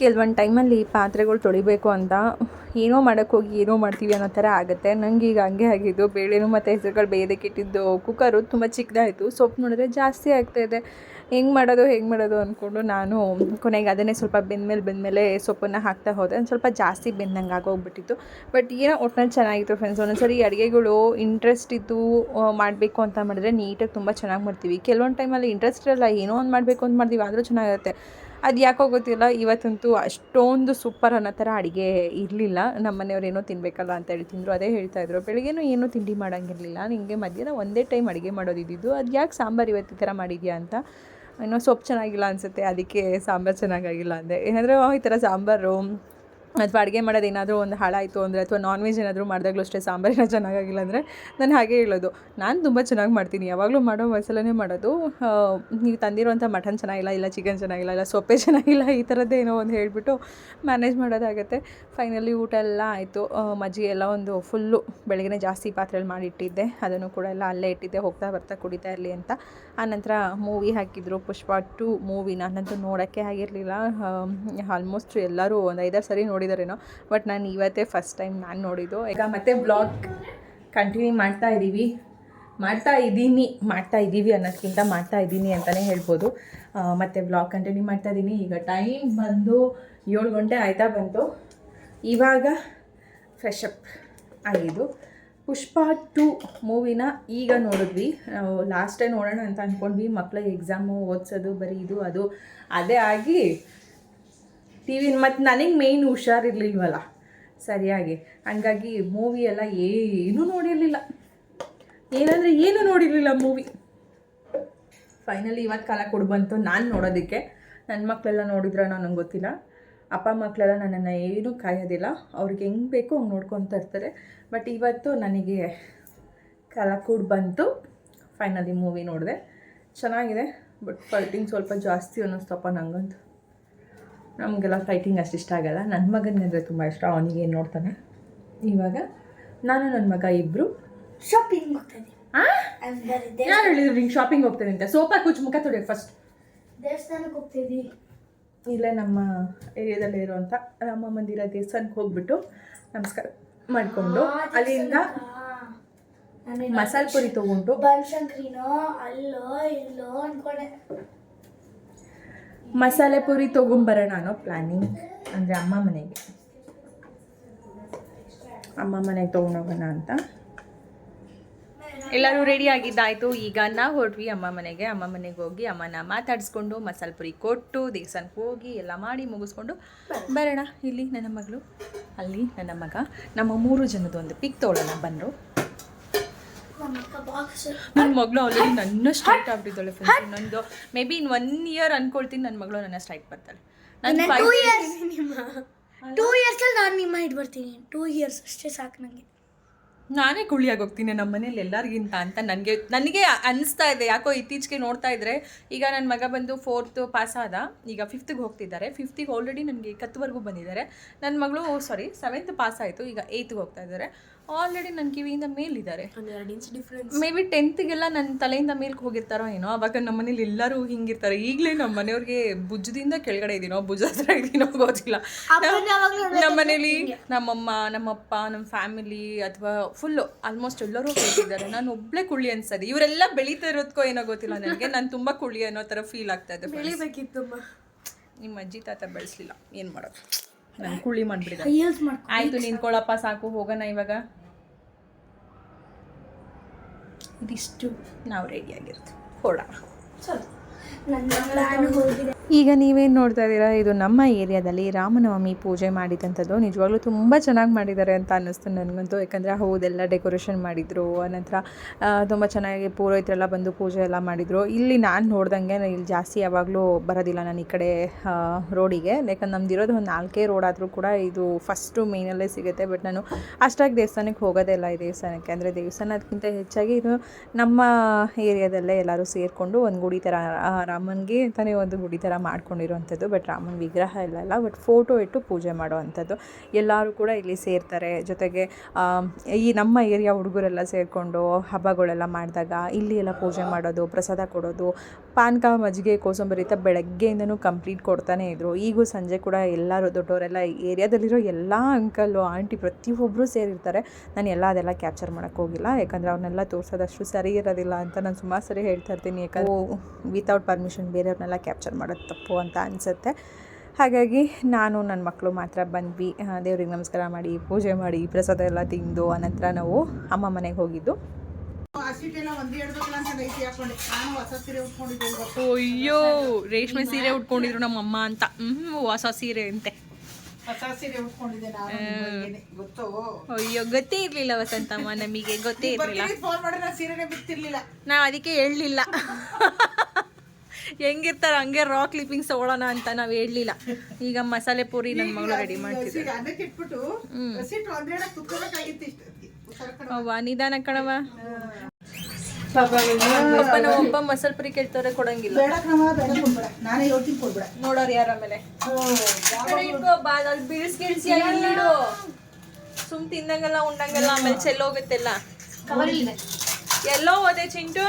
ಕೆಲವೊಂದು ಟೈಮಲ್ಲಿ ಪಾತ್ರೆಗಳು ತೊಳಿಬೇಕು ಅಂತ ಏನೋ ಮಾಡೋಕ್ಕೆ ಹೋಗಿ ಏನೋ ಮಾಡ್ತೀವಿ ಅನ್ನೋ ಥರ ಆಗುತ್ತೆ. ನಂಗೆ ಈಗ ಹಂಗೆ ಆಗಿದ್ದು. ಬೇಳೆನೂ ಮತ್ತು ಹೆಸರುಗಳು ಬೇದಕ್ಕೆ ಇಟ್ಟಿದ್ದು. ಕುಕ್ಕರು ತುಂಬ ಚಿಕ್ಕದಾಯಿತು. ಸೊಪ್ಪು ನೋಡಿದ್ರೆ ಜಾಸ್ತಿ ಆಗ್ತಾಯಿದೆ ಹೆಂಗೆ ಮಾಡೋದು ಹೆಂಗೆ ಮಾಡೋದು ಅಂದ್ಕೊಂಡು ನಾನು ಕೊನೆಗೆ ಅದನ್ನೇ ಸ್ವಲ್ಪ ಬೆಂದಮೇಲೆ ಬೆಂದಮೇಲೆ ಸೊಪ್ಪನ್ನು ಹಾಕ್ತಾ ಹೋದೆ. ಒಂದು ಸ್ವಲ್ಪ ಜಾಸ್ತಿ ಬೆಂದಂಗೆ ಆಗೋಗ್ಬಿಟ್ಟಿತ್ತು. ಬಟ್ ಏನೋ ಒಟ್ನಲ್ಲಿ ಚೆನ್ನಾಗಿತ್ತು ಫ್ರೆಂಡ್ಸ್ ಒಂದೊಂದ್ಸರಿ ಅಡುಗೆಗಳು ಇಂಟ್ರೆಸ್ಟ್ ಇದ್ದು ಮಾಡಬೇಕು ಅಂತ ಮಾಡಿದ್ರೆ ನೀಟಾಗಿ ತುಂಬ ಚೆನ್ನಾಗಿ ಮಾಡ್ತೀವಿ. ಕೆಲವೊಂದು ಟೈಮಲ್ಲಿ ಇಂಟ್ರೆಸ್ಟ್ ಇರಲ್ಲ. ಏನೋ ಒಂದು ಮಾಡಬೇಕು ಅಂತ ಮಾಡ್ತೀವಿ. ಆದರೂ ಚೆನ್ನಾಗಿರುತ್ತೆ ಅದು ಯಾಕೋ ಗೊತ್ತಿಲ್ಲ, ಇವತ್ತಂತೂ ಅಷ್ಟೊಂದು ಸೂಪರ್ ಅನ್ನೋ ಥರ ಅಡುಗೆ ಇರಲಿಲ್ಲ. ನಮ್ಮ ಮನೆಯವ್ರು ಏನೋ ತಿನ್ನಬೇಕಲ್ಲ ಅಂತ ಹೇಳಿ ತಿಂದರು, ಅದೇ ಹೇಳ್ತಾಯಿದ್ರು ಬೆಳಗ್ಗೆನೂ ಏನೂ ತಿಂಡಿ ಮಾಡೋಂಗಿರಲಿಲ್ಲ. ನಿಮಗೆ ಮಧ್ಯಾಹ್ನ ಒಂದೇ ಟೈಮ್ ಅಡುಗೆ ಮಾಡೋದಿದ್ದು ಅದು ಯಾಕೆ ಸಾಂಬಾರು ಇವತ್ತು ಈ ಥರ ಮಾಡಿದ್ಯಾ ಅಂತ. ಏನೋ ಸೊಪ್ಪು ಚೆನ್ನಾಗಿಲ್ಲ ಅನಿಸುತ್ತೆ, ಅದಕ್ಕೆ ಸಾಂಬಾರು ಚೆನ್ನಾಗಾಗಿಲ್ಲ ಅಂದೆ. ಏನಾದರೂ ಈ ಥರ ಸಾಂಬಾರು ಅಥವಾ ಅಡುಗೆ ಮಾಡೋದು ಏನಾದರೂ ಒಂದು ಹಾಳಾಯಿತು ಅಂದರೆ ಅಥವಾ ನಾನ್ ವೆಜ್ ಏನಾದರೂ ಮಾಡಿದಾಗಲೂ ಅಷ್ಟೇ ಸಾಂಬಾರಿನ *laughs* ಚೆನ್ನಾಗಿಲ್ಲ ಅಂದರೆ ನಾನು ಹಾಗೆ ಹೇಳೋದು. ನಾನು ತುಂಬ ಚೆನ್ನಾಗಿ ಮಾಡ್ತೀನಿ. ಯಾವಾಗಲೂ ಮಾಡೋ ಮಸಾಲನೇ ಮಾಡೋದು. ನೀವು ತಂದಿರುವಂಥ ಮಟನ್ ಚೆನ್ನಾಗಿಲ್ಲ, ಇಲ್ಲ ಚಿಕನ್ ಚೆನ್ನಾಗಿಲ್ಲ, ಇಲ್ಲ ಸೊಪ್ಪೆ *laughs* ಚೆನ್ನಾಗಿಲ್ಲ, ಈ ಥರದ್ದೇ ಏನೋ ಒಂದು ಹೇಳಿಬಿಟ್ಟು ಮ್ಯಾನೇಜ್ ಮಾಡೋದಾಗುತ್ತೆ. ಫೈನಲಿ ಊಟ ಎಲ್ಲ ಆಯಿತು. ಮಜ್ಜಿಗೆ ಎಲ್ಲ ಒಂದು ಫುಲ್ಲು ಬೆಳಗ್ಗೆ ಜಾಸ್ತಿ ಪಾತ್ರೆಯಲ್ಲಿ ಮಾಡಿಟ್ಟಿದ್ದೆ. ಅದನ್ನು ಕೂಡ ಎಲ್ಲ ಅಲ್ಲೇ ಇಟ್ಟಿದ್ದೆ. ಹೋಗ್ತಾ ಬರ್ತಾ ಕುಡಿತಾ ಇರಲಿ ಅಂತ. ಆನಂತರ ಮೂವಿ ಹಾಕಿದ್ರು. ಪುಷ್ಪ ಟು ಮೂವಿ ನಾನಂತೂ ನೋಡೋಕ್ಕೆ ಆಗಿರಲಿಲ್ಲ. ಆಲ್ಮೋಸ್ಟ್ ಎಲ್ಲರೂ ಒಂದು ಐದಾರು ಸರಿ ನೋಡಿದಾರೇನೋ ಬಟ್ ನಾನು ಇವತ್ತೇ ಫಸ್ಟ್ ಟೈಮ್ ನಾನು ನೋಡಿದ್ದು. ಈಗ ಮತ್ತೆ ಬ್ಲಾಗ್ ಕಂಟಿನ್ಯೂ ಮಾಡ್ತಾ ಇದ್ದೀವಿ ಮಾಡ್ತಾ ಇದ್ದೀನಿ ಮಾಡ್ತಾ ಇದ್ದೀವಿ ಅನ್ನೋದಕ್ಕಿಂತ ಮಾಡ್ತಾ ಇದ್ದೀನಿ ಅಂತಲೇ ಹೇಳ್ಬೋದು. ಮತ್ತು ಬ್ಲಾಗ್ ಕಂಟಿನ್ಯೂ ಮಾಡ್ತಾ ಇದ್ದೀನಿ ಈಗ ಟೈಮ್ ಬಂದು ಏಳು ಗಂಟೆ ಆಯ್ತಾ ಬಂತು. ಇವಾಗ ಫ್ರೆಶ್ ಅಪ್ ಆಗಿದ್ದು. ಪುಷ್ಪ ಟು ಮೂವಿನ ಈಗ ನೋಡಿದ್ವಿ. ನಾವು ಲಾಸ್ಟ್ ನೋಡೋಣ ಅಂತ ಅಂದ್ಕೊಂಡ್ವಿ ಮಕ್ಳಿಗೆ ಎಕ್ಸಾಮು ಓದಿಸೋದು, ಬರೀ ಇದು, ಅದು. ಅದೇ ಆಗಿ ಟಿ ವಿ ಮತ್ತು ನನಗೆ ಮೇಯ್ನ್ ಹುಷಾರಿರ್ಲಿಲ್ವಲ್ಲ? ಸರಿಯಾಗಿ. ಹಂಗಾಗಿ ಮೂವಿ ಎಲ್ಲ ಏನೂ ನೋಡಿರಲಿಲ್ಲ. ಏನಂದರೆ ಏನೂ ನೋಡಿರಲಿಲ್ಲ ಮೂವಿ ಫೈನಲಿ ಇವತ್ತು ಕಾಲ ಕೊಡು ಬಂತು ನಾನು ನೋಡೋದಕ್ಕೆ. ನನ್ನ ಮಕ್ಕಳೆಲ್ಲ ನೋಡಿದ್ರೆ ನನಗೆ ಗೊತ್ತಿಲ್ಲ. ಅಪ್ಪ ಮಕ್ಕಳೆಲ್ಲ ನನ್ನನ್ನು ಏನೂ ಕಾಯೋದಿಲ್ಲ. ಅವ್ರಿಗೆ ಹೆಂಗೆ ಬೇಕೋ ಹಂಗೆ ನೋಡ್ಕೊತಾ ಇರ್ತಾರೆ. ಬಟ್ ಇವತ್ತು ನನಗೆ ಕಾಲ ಕೂಡ ಬಂತು. ಫೈನಲಿ ಮೂವಿ ನೋಡಿದೆ. ಚೆನ್ನಾಗಿದೆ. ಬಟ್ ಫೈಟಿಂಗ್ ಸ್ವಲ್ಪ ಜಾಸ್ತಿ ಅನ್ನಿಸ್ತಪ್ಪ ನಂಗಂತೂ. ನಮಗೆಲ್ಲ ಫೈಟಿಂಗ್ ಅಷ್ಟು ಇಷ್ಟ ಆಗಲ್ಲ. ನನ್ನ ಮಗನಿಗೆ ತುಂಬ ಇಷ್ಟ. ಅವನಿಗೆ ಏನು ನೋಡ್ತಾನೆ? ಇವಾಗ ನಾನು ನನ್ನ ಮಗ ಇಬ್ಬರು ಶಾಪಿಂಗ್ ಹೋಗ್ತೇನೆ ಹಾಂ ಯಾರು ಹೇಳಿದ್ರು ನಿಂಗೆ ಶಾಪಿಂಗ್ ಹೋಗ್ತೇನೆ ಅಂತ. ಸೋಪಾ ಕುಚ್ಚು ಮುಖ ತೊಡೆ ಫಸ್ಟ್ ದೇವಸ್ಥಾನಕ್ಕೆ ಹೋಗ್ತೀವಿ ಇಲ್ಲೇ ನಮ್ಮ ಏರಿಯಾದಲ್ಲಿ ಇರುವಂಥ ರಾಮ ಮಂದಿರ ದೇವಸ್ಥಾನಕ್ಕೆ ಹೋಗ್ಬಿಟ್ಟು ನಮಸ್ಕಾರ ಮಾಡಿಕೊಂಡು ಅಲ್ಲಿಂದ ಮಸಾಲೆ ಪುರಿ ತೊಗೊಂಡು ಬನಶಂಕರಿನೋ ಅಲ್ಲೋ ಇಲ್ಲೋ ಅನ್ಕೊಂಡೆ. ಮಸಾಲೆ ಪೂರಿ ತೊಗೊಂಬರೋಣ ಅನ್ನೋ ಪ್ಲ್ಯಾನಿಂಗ್ ಅಂದರೆ ಅಮ್ಮ ಮನೆಗೆ. ಅಮ್ಮ ಮನೆಗೆ ತೊಗೊಂಡೋಗೋಣ ಅಂತ. ಎಲ್ಲರೂ ರೆಡಿ ಆಗಿದ್ದಾಯಿತು. ಈಗ ನಾವು ಹೊರಟ್ವಿ ಅಮ್ಮ ಮನೆಗೆ. ಅಮ್ಮ ಮನೆಗೆ ಹೋಗಿ ಅಮ್ಮನ ಮಾತಾಡಿಸ್ಕೊಂಡು ಮಸಾಲೆ ಪುರಿ ಕೊಟ್ಟು ದೇವಸ್ಥಾನಕ್ಕೆ ಹೋಗಿ ಎಲ್ಲ ಮಾಡಿ ಮುಗಿಸ್ಕೊಂಡು ಬರೋಣ. ಇಲ್ಲಿ ನನ್ನ ಮಗಳು, ಅಲ್ಲಿ ನನ್ನ ಮಗ. ನಮ್ಮ ಮೂರು ಜನದ ಒಂದು ಪಿಕ್ ತೊಗೊಳ್ಳೋಣ ಬಂದರು ನನ್ನ ಮಗಳು ಆಲ್ರೆಡಿ ನನ್ನ ಸ್ಟ್ರೈಟ್ ಆಗ್ಬಿಟ್ಟಿದ್ದಾಳೆ ಫ್ರೆಂಡ್ಸ್ ನಂದು maybe in one year ಅನ್ಕೊಳ್ತೀನಿ ನನ್ನ ಮಗಳು ನನ್ನ ಸ್ಟ್ರೈಟ್ ಬರ್ತಾಳೆ. ನನ್ನ ಟೂ ಇಯರ್ಸ್ ನಿಮ್ಮ ಟೂ ಇಯರ್ಸ್ ಅಲ್ಲಿ. ನಾನು ನಿಮ್ಮ ಹೈಟ್ ಬರ್ತೀನಿ. ಟೂ ಇಯರ್ಸ್ ಅಷ್ಟೇ ಸಾಕು ನನಗೆ ನಾನೇ ಕುಳಿಯಾಗಿ ಹೋಗ್ತೀನಿ ನಮ್ಮ ಮನೇಲಿ ಎಲ್ಲರಿಗಿಂತ ಅಂತ ನನಗೆ ನನಗೆ ಅನಿಸ್ತಾ ಇದೆ. ಯಾಕೋ ಇತ್ತೀಚೆಗೆ ನೋಡ್ತಾ ಇದ್ರೆ ಈಗ ನನ್ನ ಮಗ ಬಂದು ಫೋರ್ತ್ ಪಾಸ್ ಆದ. ಈಗ ಫಿಫ್ತ್ಗೆ ಹೋಗ್ತಿದ್ದಾರೆ. ಫಿಫ್ತಿಗೆ ಆಲ್ರೆಡಿ ನನಗೆ ಕತ್ತುವರೆಗೂ ಬಂದಿದ್ದಾರೆ. ನನ್ನ ಮಗಳು ಸಾರಿ ಸೆವೆಂತ್ ಪಾಸ್ ಆಯಿತು. ಈಗ ಏಯ್ತ್ಗೆ ಹೋಗ್ತಾ ಇದ್ದಾರೆ. ಆಲ್ರೆಡಿ ನನ್ನ ಕಿವಿಯಿಂದ ಮೇಲಿದ್ದಾರೆ. ಒಂದು ಎರಡು ಇಂಚ್ ಡಿಫ್ರೆನ್ಸ್ ಮೇ ಬಿ ಟೆಂತ್ಗೆಲ್ಲ ನನ್ನ ತಲೆಯಿಂದ ಮೇಲ್ಕ್ ಹೋಗಿರ್ತಾರೋ ಏನೋ ಅವಾಗ ನಮ್ಮ ಮನೇಲಿ ಎಲ್ಲರೂ ಹಿಂಗಿರ್ತಾರೆ. ಈಗಲೇ ನಮ್ಮ ಮನೆಯವ್ರಿಗೆ ಭುಜದಿಂದ ಕೆಳಗಡೆ ಇದೀನೋ ಭುಜ ಹತ್ರ ಇದೀನೋ ಗೊತ್ತಿಲ್ಲ. ನಮ್ಮ ಮನೇಲಿ ನಮ್ಮಮ್ಮ ನಮ್ಮಪ್ಪ ನಮ್ಮ ಫ್ಯಾಮಿಲಿ ಅಥವಾ ಫುಲ್ಲು ಆಲ್ಮೋಸ್ಟ್ ಎಲ್ಲರೂ ಹೋಗಿದ್ದಾರೆ ನಾನು ಒಬ್ಳೆ ಕುಳ್ಳಿ ಅನ್ಸದೆ. ಇವರೆಲ್ಲ ಬೆಳೀತಾ ಇರೋದಕ್ಕೋ ಏನೋ ಗೊತ್ತಿಲ್ಲ ನನಗೆ. ನಾನು ತುಂಬ ಕುಳ್ಳಿ ಅನ್ನೋ ಥರ ಫೀಲ್ ಆಗ್ತಾ ಇದೆ ಬೆಳಿಬೇಕಿತ್ತು ನಿಮ್ಮ ಅಜ್ಜಿ ತಾತ ಬೆಳೆಸಲಿಲ್ಲ. ಏನು ಮಾಡೋದು? ನಾನು ಕುಳ್ಳಿ ಮಾಡಿಬಿಡಿದೆ. ಆಯ್ತು ನಿಂತ್ಕೊಳ್ಳಪ್ಪ ಸಾಕು ಹೋಗೋಣ ಇವಾಗ. ಇದಿಷ್ಟು. ನಾವು ರೆಡಿ ಆಗಿರ್ತೀವಿ ನನ್ನ ಹೋಗಿದೆ ಈಗ ನೀವೇನು ನೋಡ್ತಾ ಇದ್ದೀರಾ? ಇದು ನಮ್ಮ ಏರಿಯಾದಲ್ಲಿ ರಾಮನವಮಿ ಪೂಜೆ ಮಾಡಿದಂಥದ್ದು. ನಿಜವಾಗ್ಲೂ ತುಂಬ ಚೆನ್ನಾಗಿ ಮಾಡಿದ್ದಾರೆ ಅಂತ ಅನ್ನಿಸ್ತು ನನಗಂತೂ. ಯಾಕಂದರೆ ಹೌದೆಲ್ಲ ಡೆಕೋರೇಷನ್ ಮಾಡಿದರು. ಅನಂತರ ತುಂಬ ಚೆನ್ನಾಗಿ ಪೂರೋಹಿತರೆಲ್ಲ ಬಂದು ಪೂಜೆ ಎಲ್ಲ ಮಾಡಿದರು. ಇಲ್ಲಿ ನಾನು ನೋಡ್ದಂಗೆ ಇಲ್ಲಿ ಜಾಸ್ತಿ ಯಾವಾಗಲೂ ಬರೋದಿಲ್ಲ ನಾನು ಈ ಕಡೆ ರೋಡಿಗೆ. ಯಾಕಂದ್ರೆ, ನಮ್ದು ಇರೋದು ಒಂದು ನಾಲ್ಕೇ ರೋಡ್ ಆದರೂ ಕೂಡ ಇದು ಫಸ್ಟು ಮೇನಲ್ಲೇ ಸಿಗುತ್ತೆ. ಬಟ್ ನಾನು ಅಷ್ಟಾಗಿ ದೇವಸ್ಥಾನಕ್ಕೆ ಹೋಗೋದೇ ಇಲ್ಲ ಈ ದೇವಸ್ಥಾನಕ್ಕೆ. ಅಂದರೆ, ದೇವಸ್ಥಾನಕ್ಕಿಂತ ಹೆಚ್ಚಾಗಿ ಇದು ನಮ್ಮ ಏರಿಯಾದಲ್ಲೇ ಎಲ್ಲರೂ ಸೇರಿಕೊಂಡು ಒಂದು ಗುಡಿ ಥರ ರಾಮನಿಗೆ ಅಂತಲೇ ಒಂದು ಗುಡಿ ಥರ ಮಾಡ್ಕೊಂಡಿರೋವಂಥದ್ದು ಬಟ್ ರಾಮನ ವಿಗ್ರಹ ಎಲ್ಲ ಇಲ್ಲ ಬಟ್ ಫೋಟೋ ಇಟ್ಟು ಪೂಜೆ ಮಾಡುವಂಥದ್ದು. ಎಲ್ಲರೂ ಕೂಡ ಇಲ್ಲಿ ಸೇರ್ತಾರೆ. ಜೊತೆಗೆ ಈ ನಮ್ಮ ಏರಿಯಾ ಹುಡುಗರೆಲ್ಲ ಸೇರಿಕೊಂಡು ಹಬ್ಬಗಳೆಲ್ಲ ಮಾಡಿದಾಗ ಇಲ್ಲಿ ಎಲ್ಲ ಪೂಜೆ ಮಾಡೋದು, ಪ್ರಸಾದ ಕೊಡೋದು ಪಾನಕ ಮಜ್ಜಿಗೆ, ಕೋಸಂಬರಿ ಅಂತ ಬೆಳಗ್ಗೆಯಿಂದನೂ ಕಂಪ್ಲೀಟ್ ಕೊಡ್ತಾನೆ ಇದ್ದರು ಈಗೂ ಸಂಜೆ ಕೂಡ ಎಲ್ಲರೂ ದೊಡ್ಡವರೆಲ್ಲ ಏರಿಯಾದಲ್ಲಿರೋ ಎಲ್ಲ ಅಂಕಲ್ಲು ಆಂಟಿ ಪ್ರತಿಯೊಬ್ಬರು ಸೇರಿರ್ತಾರೆ. ನಾನು ಎಲ್ಲ ಅದೆಲ್ಲ ಕ್ಯಾಪ್ಚರ್ ಮಾಡೋಕ್ಕೆ ಹೋಗಿಲ್ಲ. ಯಾಕಂದರೆ ಅವ್ರನ್ನೆಲ್ಲ ತೋರಿಸೋದಷ್ಟು ಸರಿ ಇರೋದಿಲ್ಲ ಅಂತ ನಾನು ಸುಮಾರು ಸರಿ ಹೇಳ್ತಾ ಇರ್ತೀನಿ. ಯಾಕಂದರೆ ವಿತೌಟ್ ಪರ್ಮಿಷನ್ ಬೇರೆಯವ್ರನ್ನೆಲ್ಲ ಕ್ಯಾಪ್ಚರ್ ಮಾಡೋದು ತಪ್ಪು ಅಂತ ಅನಿಸುತ್ತೆ. ಹಾಗಾಗಿ ನಾನು ನನ್ನ ಮಕ್ಕಳು ಮಾತ್ರ ಬಂದ್ವಿ. ದೇವ್ರಿಗೆ ನಮಸ್ಕಾರ ಮಾಡಿ ಪೂಜೆ ಮಾಡಿ ಪ್ರಸಾದ ಎಲ್ಲ ತಿಂದು ಅನಂತರ ನಾವು ಅಮ್ಮ ಮನೆಗೆ ಹೋಗಿದ್ದು. ಅಯ್ಯೋ ರೇಷ್ಮೆ ಸೀರೆ ಉಟ್ಕೊಂಡಿದ್ರು ನಮ್ಮ ಅಮ್ಮ ಅಂತ. ಹ್ಮ್ ಹೊಸ ಸೀರೆ ಅಂತೆ. ಅಯ್ಯೋ ಗೊತ್ತೇ ಇರಲಿಲ್ಲ ವಸಂತಮ್ಮ ನಮಗೆ ಗೊತ್ತೇ ಇರಲಿಲ್ಲ. ನಾವು ಅದಕ್ಕೆ ಹೇಳಲಿಲ್ಲ. ಹೆಂಗಿರ್ತಾರೆ ಹಂಗೆ ರಾಕ್ ಕ್ಲಿಪ್ಪಿಂಗ್ಸ್ ತಗೊಳ್ಳೋಣ ಅಂತ ನಾವು ಹೇಳಲಿಲ್ಲ. ಈಗ ಮಸಾಲೆ ಪೂರಿ ನನ್ನ ಮಗಳು ರೆಡಿ ಮಾಡ್ತಿದ್ದೆ ಸರ್ಕಡೆ ಅವ್ವ ನಿಧಾನ ಕಣವ ಪಾಪ ಒಬ್ಬ ಮಸಾಲೆ ಪುರಿ ಕೇಳ್ತಾರೆ ಕೊಡಂಗಿಲ್ಲ. ನಾನೇ ನೋಡೋರು ಯಾರ ಆಮೇಲೆ? ಬಿಡಿಸ್ ಗಿಡಿಸಿ ಇಲ್ಲಿಡು ಸುಮ್ ತಿನ್ನಂಗಲ್ಲ ಉಂಡಂಗಲ್ಲ ಆಮೇಲೆ ಚೆಲ್ಲೋಗುತ್ತೆಲ್ಲ ಎಲ್ಲೋ ಹೋದೆ ಚಿಂಟು?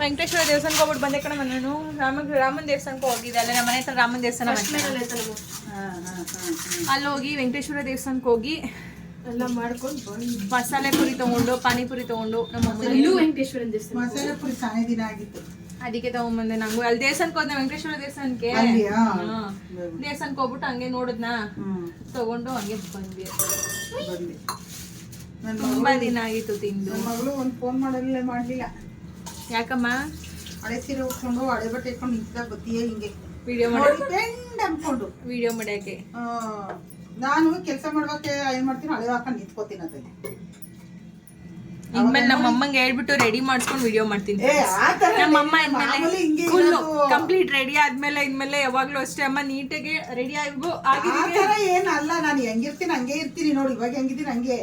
ವೆಂಕಟೇಶ್ವರ ದೇವಸ್ಥಾನಕ್ಕೆ ಹೋಗ್ಬಿಟ್ಟು ಬಂದೆ ಕಣ ನಾನು. ರಾಮ ರಾಮನ ದೇವಸ್ಥಾನಕ್ಕೆ ಹೋಗಿದ್ದೆ. ಅಲ್ಲೇ ನಮ್ಮ ಮನೆ ಹತ್ರ ರಾಮನ ದೇವಸ್ಥಾನ. ಅಲ್ಲಿ ಹೋಗಿ ವೆಂಕಟೇಶ್ವರ ದೇವಸ್ಥಾನಕ್ಕೆ ಹೋಗಿ ಎಲ್ಲ ಮಾಡ್ಕೊಂಡು ಬಂದು ಮಸಾಲೆ ಪುರಿ ತಗೊಂಡು ಪಾನಿಪುರಿ ತಗೊಂಡು ನಮ್ಮ ವೆಂಕಟೇಶ್ವರ ದೇವಸ್ಥಾನ. ಮಸಾಲೆ ಪುರಿ ಸಾನೆ ದಿನ ಆಗಿತ್ತು. ಅದಕ್ಕೆ ತಗೊಂಬಂದೆ ನಂಗು. ಅಲ್ಲಿ ದೇವಸ್ಥಾನಕ್ಕೆ ಹೋದ್ನ ವೆಂಕಟೇಶ್ವರ ದೇವಸ್ಥಾನಕ್ಕೆ. ದೇವಸ್ಥಾನಕ್ಕೆ ಹೋಗ್ಬಿಟ್ಟು ಹಂಗೆ ನೋಡಿದ್ನ? ತಗೊಂಡು ಹಂಗೆ ಬಂದ್ವಿ. ಬಂದೆ ತುಂಬಾ ದಿನ ಆಗಿತ್ತು ತಿಂದು. ನನ್ನ ಮಗಳು ಒಂದು ಫೋನ್ ಮಾಡಲಿಲ್ಲ ಮಾಡಲಿಲ್ಲ. ಯಾಕಮ್ಮ? ಹಳೆ ಸೀರೆ ಉಟ್ಕೊಂಡು ಹಳೆ ಬಟ್ಟೆ ಇಟ್ಕೊಂಡು ನಿಂತ ಬತ್ತೀಯೇ ಹಿಂಗೆ. ವಿಡಿಯೋ ಮಾಡಿ ಬೆಂಡ್ ಅನ್ಕೊಂಡು ವಿಡಿಯೋ ಮಾಡ್ಯಾಕೆ ನಾನು ಕೆಲಸ ಮಾಡ್ಬೇಕೆ ಏನ್ ಮಾಡ್ತೀನಿ ಹಳೆ ಹಾಕೊಂಡು ನಿಂತ್ಕೋತೀನಿ ಅದಲ್ಲಿ ಇನ್ಮೇಲೆ ನಮ್ಮ ಅಮ್ಮಂಗೆ ಹೇಳ್ಬಿಟ್ಟು ರೆಡಿ ಮಾಡ್ಸ್ಕೊಂಡು ವಿಡಿಯೋ ಮಾಡ್ತೀನಿ. ನಮ್ಮ ಅಮ್ಮ ಇನ್ಮೇಲೆ ಫುಲ್ ಕಂಪ್ಲೀಟ್ ರೆಡಿ ಆದ್ಮೇಲೆ ಇನ್ಮೇಲೆ ಯಾವಾಗ್ಲೂ ಅಷ್ಟೇ. ಅಮ್ಮ ನೀಟಾಗಿ ರೆಡಿ ಆಗಿ ಆ ಆಗಿದ್ದೀವಿ ಥರ ಏನಲ್ಲ ನಾನು ಹೆಂಗಿರ್ತೀನಿ ಹಂಗೆ ಇರ್ತೀನಿ. ನೋಡಿ ಇವಾಗ ಹೆಂಗಿದ್ದೀನಿ ಹಂಗೆ.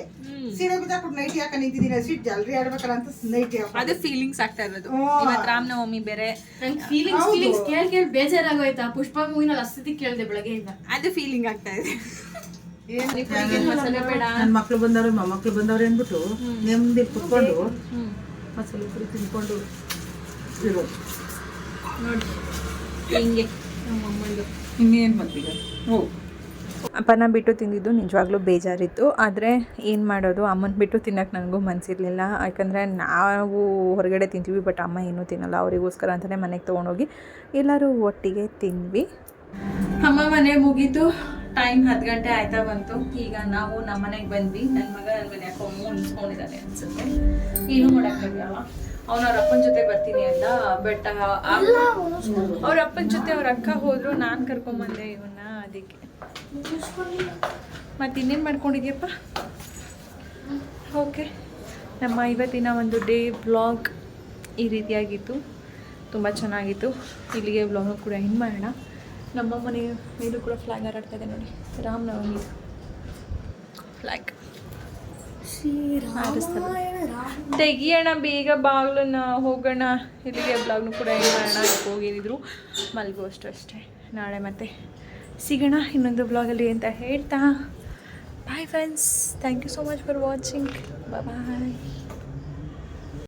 ಸೀರೆ ಬಿದ್ದಾಕ್ಬಿಟ್ಟು ನೈಟಿ ಹಾಕೊಂಡು ನಿಂತಿದ್ದೀನಿ ಅಷ್ಟು ಜಲ್ರಿ ಆಡ್ಬೇಕಲ್ಲ ಅಂತ ನೈಟಿ ಅದೇ ಅದು ಫೀಲಿಂಗ್ಸ್ ಆಗ್ತಾ ಇರೋದು. ಇವತ್ತು ರಾಮನವಮಿ ಬೇರೆ. ನಂಗೆ ಫೀಲಿಂಗ್ಸ್ ಫೀಲಿಂಗ್ಸ್ ಕೇಳಿ ಕೇಳಿ ಬೇಜಾರಾಗೋಯ್ತಾ? ಪುಷ್ಪ ಮೂವಿನ ಅಷ್ಟತಿ ಕೇಳಿದೆ ಬೆಳಗ್ಗೆಯಿಂದ. ಅದೇ ಫೀಲಿಂಗ್ ಆಗ್ತಾ ಇದೆ. ಬೇಡ ನನ್ನ ಮಕ್ಳು ಬಂದವ್ರೆ ಮೊಮ್ಮಕ್ಳು ಬಂದವ್ರೆ ಅಂದ್ಬಿಟ್ಟು ನೆಮ್ಮದಿ ಕುತ್ಕೊಂಡು ಮಸಾಲೆ ಪುರಿ ತಿನ್ಕೊಂಡು ಇರೋದು. ನೋಡಿ. ಹಿಂಗೆ. ನಮ್ಮ ಅಮ್ಮಂದು ಇನ್ನೇನು ಬಂತೀಗ ಹ್ಞೂ ಅಪ್ಪನ ಬಿಟ್ಟು ತಿಂದಿದ್ದು ನಿಜವಾಗ್ಲೂ ಬೇಜಾರಿತ್ತು. ಆದರೆ ಏನು ಮಾಡೋದು? ಅಮ್ಮನ ಬಿಟ್ಟು ತಿನ್ನೋಕೆ ನನಗೂ ಮನಸ್ಸಿರಲಿಲ್ಲ ಯಾಕಂದರೆ ನಾವು ಹೊರಗಡೆ ತಿಂತೀವಿ ಬಟ್ ಅಮ್ಮ ಏನೂ ತಿನ್ನಲ್ಲ. ಅವರಿಗೋಸ್ಕರ ಅಂತಲೇ ಮನೆಗೆ ತೊಗೊಂಡೋಗಿ ಎಲ್ಲರೂ ಒಟ್ಟಿಗೆ ತಿಂದ್ವಿ. ಅಮ್ಮ ಮನೆ ಮುಗೀತು. ಟೈಮ್ ಹತ್ತು ಗಂಟೆ ಆಯ್ತಾ ಬಂತು. ಈಗ ನಾವು ನಮ್ಮ ಮನೆಗೆ ಬಂದ್ವಿ. ನನ್ನ ಮಗ ನನ್ನ ಯಾಕೋ ಉಣಿಸ್ಕೊಂಡಿದ್ದಾನೆ ಅನ್ಸುತ್ತೆ. ಏನು ಮಾಡೋಕ್ಕಾಗಲ್ಲ ಅವನ ಅವ್ರ ಅಪ್ಪನ ಜೊತೆ ಬರ್ತೀನಿ ಅಂತ ಬಟ್ ಅವ್ರ ಅಪ್ಪನ ಜೊತೆ ಅವ್ರ ಅಕ್ಕ ಹೋದ್ರು ನಾನು ಕರ್ಕೊಂಬಂದೆ ಇವನ್ನ ಅದಕ್ಕೆ. ಮತ್ತೆ ಇನ್ನೇನು ಮಾಡ್ಕೊಂಡಿದ್ಯಪ್ಪ? ಓಕೆ ನಮ್ಮ ಇವತ್ತಿನ ಒಂದು ಡೇ ಬ್ಲಾಗ್ ಈ ರೀತಿಯಾಗಿತ್ತು. ತುಂಬ ಚೆನ್ನಾಗಿತ್ತು. ಇಲ್ಲಿಗೆ ಬ್ಲಾಗ್ ಕೂಡ ಹೆಂಗೆ ಮಾಡೋಣ. ನಮ್ಮ ಮನೆ ಮೇಲೂ ಕೂಡ ಫ್ಲಾಗ್ ಹಾರಾಡ್ತಾ ಇದೆ ನೋಡಿ. ರಾಮನವಮಿ ಫ್ಲಾಗ್ ತೆಗಿಯೋಣ ಬೇಗ ಬಾಗ್ಲನ್ನ ಹೋಗೋಣ. ಇಲ್ಲಿಗೆ ಬ್ಲಾಗ್ನು ಕೂಡ ಏನು ಮಾಡೋಣ ಹೋಗಿದ್ರು. ಮಲ್ಗೋ ಅಷ್ಟು ಅಷ್ಟೇ. ನಾಳೆ ಮತ್ತೆ. ಸಿಗೋಣ ಇನ್ನೊಂದು ಬ್ಲಾಗಲ್ಲಿ ಅಂತ ಹೇಳ್ತಾ. Bye friends thank you so much for watching bye